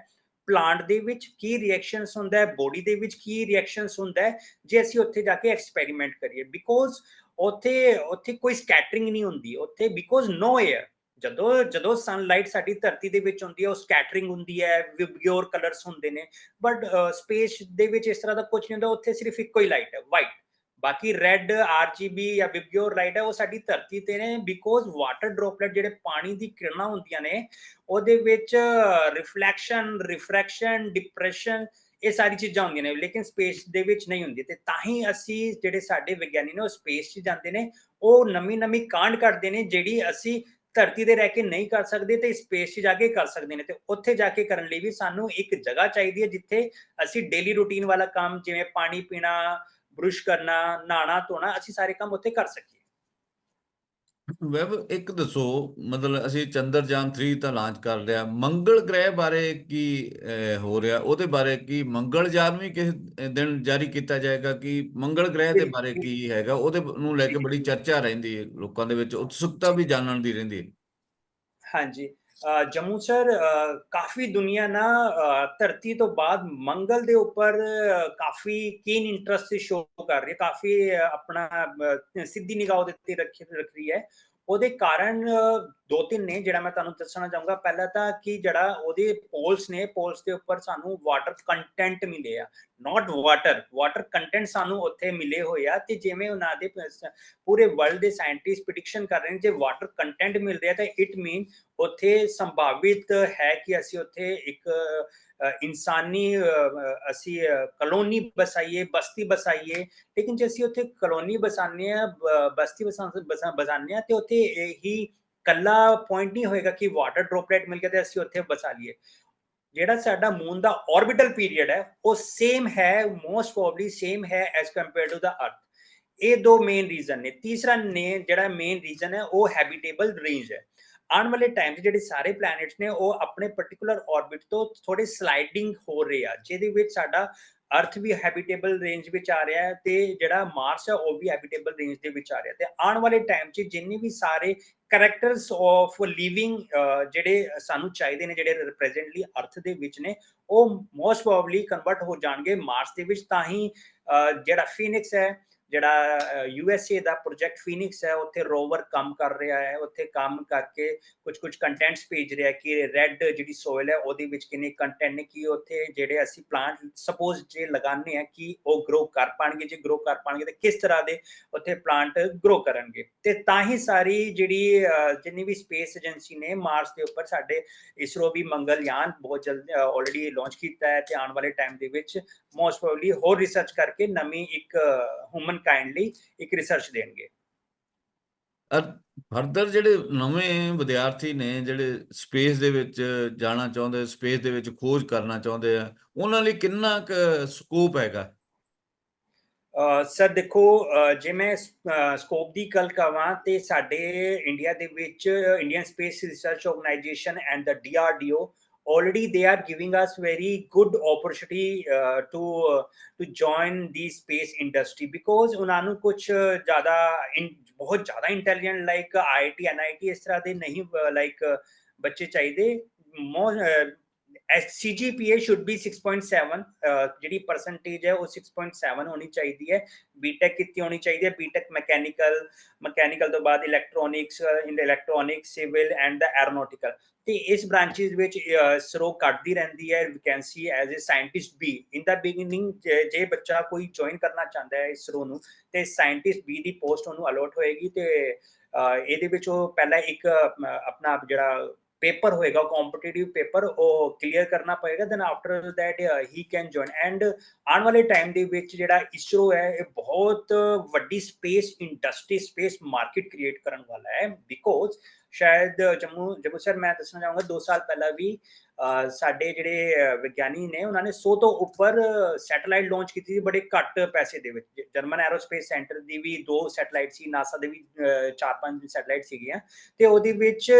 ਪਲਾਂਟ ਦੇ ਵਿੱਚ ਕੀ ਰਿਐਕਸ਼ਨਸ ਹੁੰਦਾ ਹੈ ਬੋਡੀ ਦੇ ਵਿੱਚ ਕੀ ਰਿਐਕਸ਼ਨਸ ਹੁੰਦਾ ਹੈ, ਜੇ ਅਸੀਂ ਉੱਥੇ ਜਾ ਕੇ ਐਕਸਪੈਰੀਮੈਂਟ ਕਰੀਏ। ਬਿਕੋਜ਼ ਉੱਥੇ ਉੱਥੇ ਕੋਈ ਸਕੈਟਰਿੰਗ ਨਹੀਂ ਹੁੰਦੀ। ਉੱਥੇ ਬਿਕੋਜ਼ ਨੋ 에ਅਰ ਜਦੋਂ ਜਦੋਂ ਸਨਲਾਈਟ ਸਾਡੀ ਧਰਤੀ ਦੇ ਵਿੱਚ ਹੁੰਦੀ ਹੈ, ਉਹ ਸਕੈਟਰਿੰਗ ਹੁੰਦੀ ਹੈ ਵਿਬਗਿਓਰ ਕਲਰਸ ਹੁੰਦੇ ਨੇ। ਬਟ ਸਪੇਸ ਦੇ ਵਿੱਚ ਇਸ ਤਰ੍ਹਾਂ ਦਾ ਕੁਝ ਨਹੀਂ ਹੁੰਦਾ, ਉੱਥੇ ਸਿਰਫ ਇੱਕੋ ਹੀ ਲਾਈਟ ਹੈ ਵਾਈਟ ਬਾਕੀ ਰੈੱਡ ਆਰਜੀਬੀ ਜਾਂ ਵਿਬਗਿਓਰ ਲਾਈਟ ਹੈ ਉਹ ਸਾਡੀ ਧਰਤੀ ਤੇ ਨੇ ਬਿਕੋਜ਼ ਵਾਟਰ ਡ੍ਰੌਪਲੇਟ ਜਿਹੜੇ ਪਾਣੀ ਦੀ ਕਿਰਨਾਂ ਹੁੰਦੀਆਂ ਨੇ, ਉਹਦੇ ਵਿੱਚ ਰਿਫਲੈਕਸ਼ਨ ਰਿਫਰੈਕਸ਼ਨ ਡਿਪਰੈਸ਼ਨ ਇਹ ਸਾਰੀ ਚੀਜ਼ਾਂ ਹੁੰਦੀਆਂ ਨੇ, ਲੇਕਿਨ ਸਪੇਸ ਦੇ ਵਿੱਚ ਨਹੀਂ ਹੁੰਦੀ। ਤੇ ਤਾਂ ਹੀ ਅਸੀਂ ਜਿਹੜੇ ਸਾਡੇ ਵਿਗਿਆਨੀ ਨੇ ਉਹ ਸਪੇਸ 'ਚ ਜਾਂਦੇ ਨੇ, ਉਹ ਨਵੀਂ ਨਵੀਂ ਕਾਂਡ ਕਰਦੇ ਨੇ, ਜਿਹੜੀ ਅਸੀਂ ਧਰਤੀ ਤੇ ਰਹਿ ਕੇ ਨਹੀਂ ਕਰ ਸਕਦੇ ਤੇ ਸਪੇਸ 'ਚ ਜਾ ਕੇ ਕਰ ਸਕਦੇ ਨੇ। ਤੇ ਉੱਥੇ ਜਾ ਕੇ ਕਰਨ ਲਈ ਵੀ ਸਾਨੂੰ ਇੱਕ ਜਗ੍ਹਾ ਚਾਹੀਦੀ ਹੈ, ਜਿੱਥੇ ਅਸੀਂ ਡੇਲੀ ਰੂਟੀਨ ਵਾਲਾ ਕੰਮ, ਜਿਵੇਂ ਪਾਣੀ ਪੀਣਾ ਬਰੁਸ਼ ਕਰਨਾ ਨਹਾਣਾ ਧੋਣਾ ਅਸੀਂ ਸਾਰੇ ਕੰਮ ਉੱਥੇ ਕਰ ਸਕੀਏ। ਵੈਬ ਇੱਕ ਦੱਸੋ ਮਤਲਬ ਅਸੀਂ ਚੰਦਰਯਾਨ 3 ਤਾਂ ਲਾਂਚ ਕਰ ਲਿਆ। ਮੰਗਲ ਗ੍ਰਹਿ ਬਾਰੇ ਕੀ ਹੋ ਰਿਹਾ? ਉਹਦੇ ਬਾਰੇ ਕੀ ਮੰਗਲਯਾਨ ਵੀ ਕਿਸੇ ਦਿਨ ਜਾਰੀ ਕੀਤਾ ਜਾਏਗਾ ਕਿ ਮੰਗਲ ਗ੍ਰਹਿ ਦੇ ਬਾਰੇ ਕੀ ਹੈਗਾ? ਉਹਦੇ ਨੂੰ ਲੈ ਕੇ ਬੜੀ ਚਰਚਾ ਰਹਿੰਦੀ ਹੈ ਲੋਕਾਂ ਦੇ ਵਿੱਚ ਉਤਸੁਕਤਾ ਵੀ ਜਾਣਨ ਦੀ ਰਹਿੰਦੀ ਹੈ। ਹਾਂਜੀ। ਜੰਮੂ ਸਰ ਕਾਫੀ ਦੁਨੀਆ ਨਾ ਅ, ਧਰਤੀ ਤੋਂ ਬਾਅਦ ਮੰਗਲ ਦੇ ਉੱਪਰ ਕਾਫੀ ਕੀਨ ਇੰਟਰਸਟ ਸ਼ੋ ਕਰ ਰਹੀ ਹੈ ਕਾਫੀ ਆਪਣਾ ਸਿੱਧੀ ਨਿਗਾਹ ਉਹਦੇ ਤੇ ਰੱਖ ਰੱਖ ਰਹੀ ਹੈ। ਉਹਦੇ ਕਾਰਨ ਦੋ ਤਿੰਨ ਨੇ ਜਿਹੜਾ ਮੈਂ ਤੁਹਾਨੂੰ ਦੱਸਣਾ ਚਾਹੂੰਗਾ। ਪਹਿਲਾਂ ਤਾਂ ਕਿ ਜਿਹੜਾ ਉਹਦੇ ਪੋਲਸ ਨੇ ਪੋਲਸ ਦੇ ਉੱਪਰ ਸਾਨੂੰ ਵਾਟਰ ਕੰਟੈਂਟ ਮਿਲੇ ਆ। ਨਾਟ ਵਾਟਰ ਵਾਟਰ ਕੰਟੈਂਟ ਸਾਨੂੰ ਉੱਥੇ ਮਿਲੇ ਹੋਏ ਆ ਤੇ ਜਿਵੇਂ ਉਹਨਾਂ ਦੇ ਪੂਰੇ ਵਰਲਡ ਦੇ ਸਾਇੰਟਿਸਟ ਪ੍ਰਿਡਿਕਸ਼ਨ ਕਰ ਰਹੇ ਨੇ, ਜੇ ਵਾਟਰ ਕੰਟੈਂਟ ਮਿਲ ਰਿਹਾ ਤਾਂ ਇਟ ਮੀਨ ਉੱਥੇ ਸੰਭਾਵਿਤ ਹੈ ਕਿ ਅਸੀਂ ਉੱਥੇ ਇੱਕ ਅ, ਇਨਸਾਨੀ ਅਸੀਂ ਕਲੋਨੀ ਬਸਾਈਏ ਬਸਤੀ ਬਸਾਈਏ ਲੇਕਿਨ ਜੇ ਅਸੀਂ ਉੱਥੇ ਕਲੋਨੀ ਬਸਾਉਂਦੇ ਆ ਬਸਤੀ ਬਸਾ ਬਸਾਉਂਦੇ ਆ ਤੇ ਉੱਥੇ ਇਹੀ ਕੱਲਾ ਪੁਆਇੰਟ ਨਹੀਂ ਹੋਏਗਾ ਕਿ ਵਾਟਰ ਡ੍ਰੌਪਲੇਟ ਮਿਲ ਗਿਆ ਤੇ ਅਸੀਂ ਉੱਥੇ ਬਸਾ ਲਈਏ। ਜਿਹੜਾ ਸਾਡਾ ਮੂਨ ਦਾ ਆਰਬਿਟਲ ਪੀਰੀਅਡ ਹੈ ਉਹ ਸੇਮ ਹੈ ਮੋਸਟ ਪ੍ਰੋਬਬਲੀ ਸੇਮ ਹੈ as compare to the earth ਇਹ ਦੋ ਮੇਨ ਰੀਜ਼ਨ ਨੇ। ਤੀਸਰਾ ਨੇ ਜਿਹੜਾ ਮੇਨ ਰੀਜ਼ਨ ਹੈ ਉਹ ਹੈਬਿਟੇਬਲ ਰੇਂਜ ਹੈ। ਆਉਣ ਵਾਲੇ ਟਾਈਮ 'ਚ ਜਿਹੜੇ ਸਾਰੇ ਪਲੈਨਟਸ ਨੇ, ਉਹ ਆਪਣੇ ਪਾਰਟਿਕੂਲਰ ਆਰਬਿਟ ਤੋਂ ਥੋੜੇ ਸਲਾਈਡਿੰਗ ਹੋ ਰਹੇ ਆ, ਜਿਹਦੇ ਵਿੱਚ ਸਾਡਾ ਅਰਥ ਵੀ ਹੈਬਿਟੇਬਲ ਰੇਂਜ ਵਿੱਚ ਆ ਰਿਹਾ ਹੈ ਤੇ ਜਿਹੜਾ ਮਾਰਸ ਹੈ, ਉਹ ਵੀ ਹੈਬਿਟੇਬਲ ਰੇਂਜ ਦੇ ਵਿੱਚ ਆ ਰਿਹਾ ਤੇ ਆਉਣ ਵਾਲੇ ਟਾਈਮ 'ਚ ਜਿੰਨੇ ਵੀ ਸਾਰੇ ਕਰੈਕਟਰਸ ਆਫ ਲਿਵਿੰਗ ਜਿਹੜੇ ਸਾਨੂੰ ਚਾਹੀਦੇ ਨੇ, ਜਿਹੜੇ ਰਿਪਰੈਜ਼ੈਂਟਲੀ ਅਰਥ ਦੇ ਵਿੱਚ ਨੇ, ਉਹ ਮੋਸਟ ਪ੍ਰੋਬਬਲੀ ਕਨਵਰਟ ਹੋ ਜਾਣਗੇ ਮਾਰਸ ਦੇ ਵਿੱਚ, ਤਾਂ ਹੀ ਜਿਹੜਾ ਫੀਨਿਕਸ ਹੈ ਜਿਹੜਾ ਯੂ ਐਸ ਏ ਦਾ ਪ੍ਰੋਜੈਕਟ ਫੀਨਿਕਸ ਹੈ, ਉੱਥੇ ਰੋਵਰ ਕੰਮ ਕਰ ਰਿਹਾ ਹੈ, ਉੱਥੇ ਕੰਮ ਕਰਕੇ ਕੁਝ ਕੁਝ ਕੰਟੈਂਟਸ ਭੇਜ ਰਿਹਾ ਕਿ ਰੈੱਡ ਜਿਹੜੀ ਸੋਇਲ ਹੈ, ਉਹਦੇ ਵਿੱਚ ਕਿੰਨੇ ਕੰਟੈਂਟ ਨੇ, ਕਿ ਉੱਥੇ ਜਿਹੜੇ ਅਸੀਂ ਪਲਾਂਟ ਸਪੋਜ਼ ਜੇ ਲਗਾਉਂਦੇ ਆ ਕਿ ਉਹ ਗਰੋ ਕਰ ਪਾਣਗੇ, ਜੇ ਗਰੋ ਕਰ ਪਾਣਗੇ ਤਾਂ ਕਿਸ ਤਰ੍ਹਾਂ ਦੇ ਉੱਥੇ ਪਲਾਂਟ ਗਰੋ ਕਰਨਗੇ। ਤੇ ਤਾਂ ਹੀ ਸਾਰੀ ਜਿਹੜੀ ਜਿੰਨੀ ਵੀ ਸਪੇਸ ਏਜੰਸੀ ਨੇ ਮਾਰਸ ਦੇ ਉੱਪਰ ਸਾਡੇ ਇਸਰੋ ਵੀ ਮੰਗਲਯਾਨ ਬਹੁਤ ਜਲਦੀ ਆਲਰੇਡੀ ਲਾਂਚ ਕੀਤਾ ਹੈ, ਤੇ ਆਉਣ ਵਾਲੇ ਟਾਈਮ ਦੇ ਵਿੱਚ ਮੋਸਟ ਪ੍ਰੋਬਬਲੀ ਹੋਰ ਰਿਸਰਚ ਕਰਕੇ ਨਵੀਂ ਇੱਕ ਹਿਊਮਨ ਕਾਈਂਡ ਲਈ ਇੱਕ ਰਿਸਰਚ ਦੇਣਗੇ। ਫਰਦਰ ਜਿਹੜੇ ਨਵੇਂ ਵਿਦਿਆਰਥੀ ਨੇ ਜਿਹੜੇ ਸਪੇਸ ਦੇ ਵਿੱਚ ਜਾਣਾ ਚਾਹੁੰਦੇ ਸਪੇਸ ਦੇ ਵਿੱਚ ਖੋਜ ਕਰਨਾ ਚਾਹੁੰਦੇ ਆ ਉਹਨਾਂ ਲਈ ਕਿੰਨਾ ਕੁ ਸਕੋਪ ਹੈਗਾ? ਸਰ ਦੇਖੋ ਜੇ ਮੈਂ ਸਕੋਪ ਦੀ ਗੱਲ ਕਰਾਂ ਤੇ ਸਾਡੇ ਇੰਡੀਆ ਦੇ ਵਿੱਚ Indian space research organisation and the DRDO already they are giving us very good opportunity uh, to uh, to join the space industry because ਉਹਨਾਂ ਨੂੰ ਕੁਝ ਜ਼ਿਆਦਾ in- ਬਹੁਤ ਜ਼ਿਆਦਾ ਇੰਟੈਲੀਜੈਂਟ ਲਾਈਕ ਆਈਆਈਟੀ ਐਨਆਈਟੀ ਇਸ ਤਰ੍ਹਾਂ ਦੇ ਨਹੀਂ ਲਾਈਕ ਬੱਚੇ ਚਾਹੀਦੇ CGPA should be 6.7 ah, uh, ਜਿਹੜੀ ਪਰਸੈਂਟੇਜ ਹੈ ਉਹ 6.7 ਹੋਣੀ ਚਾਹੀਦੀ ਹੈ। ਬੀਟੈਕ ਕੀਤੀ ਹੋਣੀ ਚਾਹੀਦੀ ਹੈ? ਬੀਟੈਕ ਮੈਕੈਨੀਕਲ ਮੈਕੈਨੀਕਲ ਤੋਂ ਬਾਅਦ electronics in electronics civil and the aeronautical ਤੇ ਇਸ ਬ੍ਰਾਂਚਸ ਵਿੱਚ ਸਰੋ ਕੱਢਦੀ ਰਹਿੰਦੀ ਹੈ vacancy as a scientist B in the beginning ਜੇ ਬੱਚਾ ਕੋਈ ਜੁਆਇਨ ਕਰਨਾ ਚਾਹੁੰਦਾ ਹੈ ਇਸਰੋ ਨੂੰ ਤੇ ਸਾਇੰਟਿਸਟ ਬੀ ਦੀ ਪੋਸਟ ਉਹਨੂੰ ਅਲੋਟ ਹੋਏਗੀ ਤੇ ਇਹਦੇ ਵਿੱਚ ਉਹ ਪਹਿਲਾਂ ਇੱਕ ਆਪਣਾ ਜਿਹੜਾ ਪੇਪਰ ਹੋਏਗਾ ਕੰਪੀਟੀਟਿਵ ਪੇਪਰ ਉਹ ਕਲੀਅਰ ਕਰਨਾ ਪਏਗਾ then after that he can join and ਆਉਣ ਵਾਲੇ ਟਾਈਮ ਦੇ ਵਿੱਚ ਜਿਹੜਾ ਇਸਰੋ ਹੈ, ਇਹ ਬਹੁਤ ਵੱਡੀ space industry space market create ਕਰਨ ਵਾਲਾ ਹੈ ਬਿਕੋਜ਼ ਸ਼ਾਇਦ ਜੰਮੂ ਜੰਮੂ ਸਰ ਮੈਂ ਦੱਸਣਾ ਚਾਹੂੰਗਾ 2 ਸਾਲ ਪਹਿਲਾਂ ਵੀ ਸਾਡੇ ਜਿਹੜੇ ਵਿਗਿਆਨੀ ਨੇ, ਉਹਨਾਂ ਨੇ 100 ਤੋਂ ਉੱਪਰ ਸੈਟੇਲਾਈਟ ਲਾਂਚ ਕੀਤੀ ਸੀ ਬੜੇ ਘੱਟ ਪੈਸੇ ਦੇ ਵਿੱਚ। ਜਰਮਨ ਐਰੋਸਪੇਸ ਸੈਂਟਰ ਦੀ ਵੀ ਦੋ ਸੈਟੇਲਾਈਟ ਸੀ ਨਾਸਾ ਦੇ ਵੀ ਚਾਰ ਪੰਜ ਸੈਟੇਲਾਈਟ ਸੀਗੀਆਂ। ਤੇ ਉਹਦੇ ਵਿੱਚ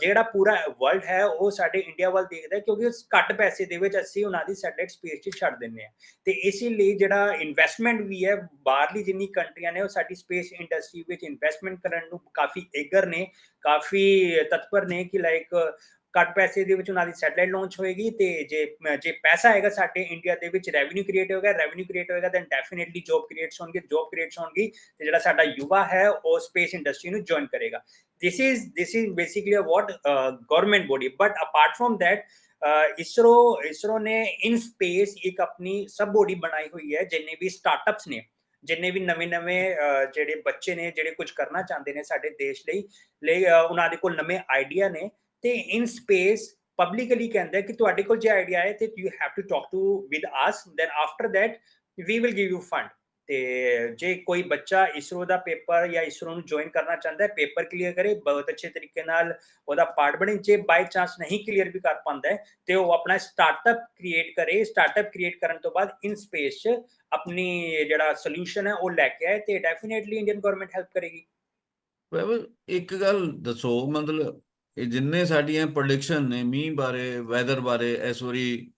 ਜਿਹੜਾ ਪੂਰਾ ਵਰਲਡ ਹੈ, ਉਹ ਸਾਡੇ ਇੰਡੀਆ ਵੱਲ ਦੇਖਦਾ ਕਿਉਂਕਿ ਉਸ ਘੱਟ ਪੈਸੇ ਦੇ ਵਿੱਚ ਅਸੀਂ ਉਹਨਾਂ ਦੀ ਸੈਟੇਲਾਈਟ ਸਪੇਸ 'ਚ ਛੱਡ ਦਿੰਦੇ ਆ ਤੇ ਇਸੇ ਲਈ ਜਿਹੜਾ ਇਨਵੈਸਟਮੈਂਟ ਵੀ ਹੈ, ਬਾਹਰਲੀ ਜਿੰਨੀ ਕੰਟਰੀਆਂ ਨੇ, ਉਹ ਸਾਡੀ ਸਪੇਸ ਇੰਡਸਟਰੀ ਵਿੱਚ ਇਨਵੈਸਟਮੈਂਟ ਕਰਨ ਨੂੰ ਕਾਫੀ ਏਗਰ ਨੇ, ਕਾਫੀ ਤਤਪਰ ਨੇ ਕਿ ਲਾਈਕ ਘੱਟ ਪੈਸੇ ਦੇ ਵਿੱਚ ਉਹਨਾਂ ਦੀ ਸੈਟੇਲਾਈਟ ਲਾਂਚ ਹੋਏਗੀ ਤੇ ਜੇ ਜੇ ਪੈਸਾ ਆਏਗਾ ਸਾਡੇ ਇੰਡੀਆ ਦੇ ਵਿੱਚ ਰੈਵਨਿਊ ਕ੍ਰੀਏਟ ਹੋਏਗਾ ਰੈਵਨਿਊ ਕ੍ਰੀਏਟ ਹੋਏਗਾ ਦੈਨ ਡੈਫੀਨਿਟਲੀ ਜੌਬ ਕ੍ਰੀਏਟਸ ਹੋਣਗੇ ਜੌਬ ਕ੍ਰੀਏਟਸ ਹੋਣਗੀ ਤੇ ਜਿਹੜਾ ਸਾਡਾ ਯੁਵਾ ਹੈ ਉਹ ਸਪੇਸ ਇੰਡਸਟਰੀ ਨੂੰ ਜੁਆਇਨ ਕਰੇਗਾ this is this is basically a what uh, government body but apart from that uh, ISRO ISRO ने इन स्पेस एक अपनी सब बॉडी बनाई हुई है जिन्ने भी ਸਟਾਰਟਅਪਸ ਨੇ ਜਿੰਨੇ ਵੀ ਨਵੇਂ ਨਵੇਂ ਅਹ, ਜਿਹੜੇ ਬੱਚੇ ਨੇ ਜਿਹੜੇ ਕੁਝ ਕਰਨਾ ਚਾਹੁੰਦੇ ਨੇ ਸਾਡੇ ਦੇਸ਼ ਲਈ ਲਈ ਅਹ, ਉਹਨਾਂ ਦੇ ਕੋਲ ਨਵੇਂ ਆਈਡੀਆ ਨੇ ਤੇ ਇਨ ਸਪੇਸ ਪਬਲਿਕਲੀ ਕਹਿੰਦਾ ਕਿ ਤੁਹਾਡੇ ਕੋਲ ਜੇ ਆਈਡੀਆ ਹੈ ਤੇ you have to talk to with us then after that we will give you fund ਤੇ ਜੇ ਕੋਈ ਬੱਚਾ ਇਸਰੋ ਦਾ ਪੇਪਰ ਜਾਂ ਇਸਰੋ ਨੂੰ ਜੁਆਇਨ ਕਰਨਾ ਚਾਹੁੰਦਾ ਹੈ, ਪੇਪਰ ਕਲੀਅਰ ਕਰੇ, ਬਹੁਤ ਅੱਛੇ ਤਰੀਕੇ ਨਾਲ ਉਹਦਾ ਪਾਰਟ ਬਣੇ, ਜੇ ਬਾਈ ਚਾਂਸ ਨਹੀਂ ਕਲੀਅਰ ਵੀ ਕਰ ਪਾਉਂਦਾ ਹੈ, ਤੇ ਉਹ ਆਪਣਾ ਸਟਾਰਟਅਪ ਕ੍ਰੀਏਟ ਕਰੇ ਸਟਾਰਟਅਪ ਕ੍ਰੀਏਟ ਕਰਨ ਤੋਂ ਬਾਅਦ ਇਨ ਸਪੇਸ 'ਚ ਆਪਣੀ ਜਿਹੜਾ ਸੋਲੂਸ਼ਨ ਹੈ ਉਹ ਲੈ ਕੇ ਆਏ ਤੇ ਡੈਫੀਨਿਟਲੀ ਇੰਡੀਅਨ ਗਵਰਨਮੈਂਟ ਹੈਲਪ ਕਰੇਗੀ। ਇੱਕ ਗੱਲ ਦੱਸੋ, ਮਤਲਬ ਇਹ ਜਿੰਨੇ ਸਾਡੀਆਂ ਪ੍ਰੈਡਿਕਸ਼ਨ ਨੇ, ਮੀਂਹ ਬਾਰੇ ਵੈਦਰ ਬਾਰੇ, ਇਸ ਵਾਰੀ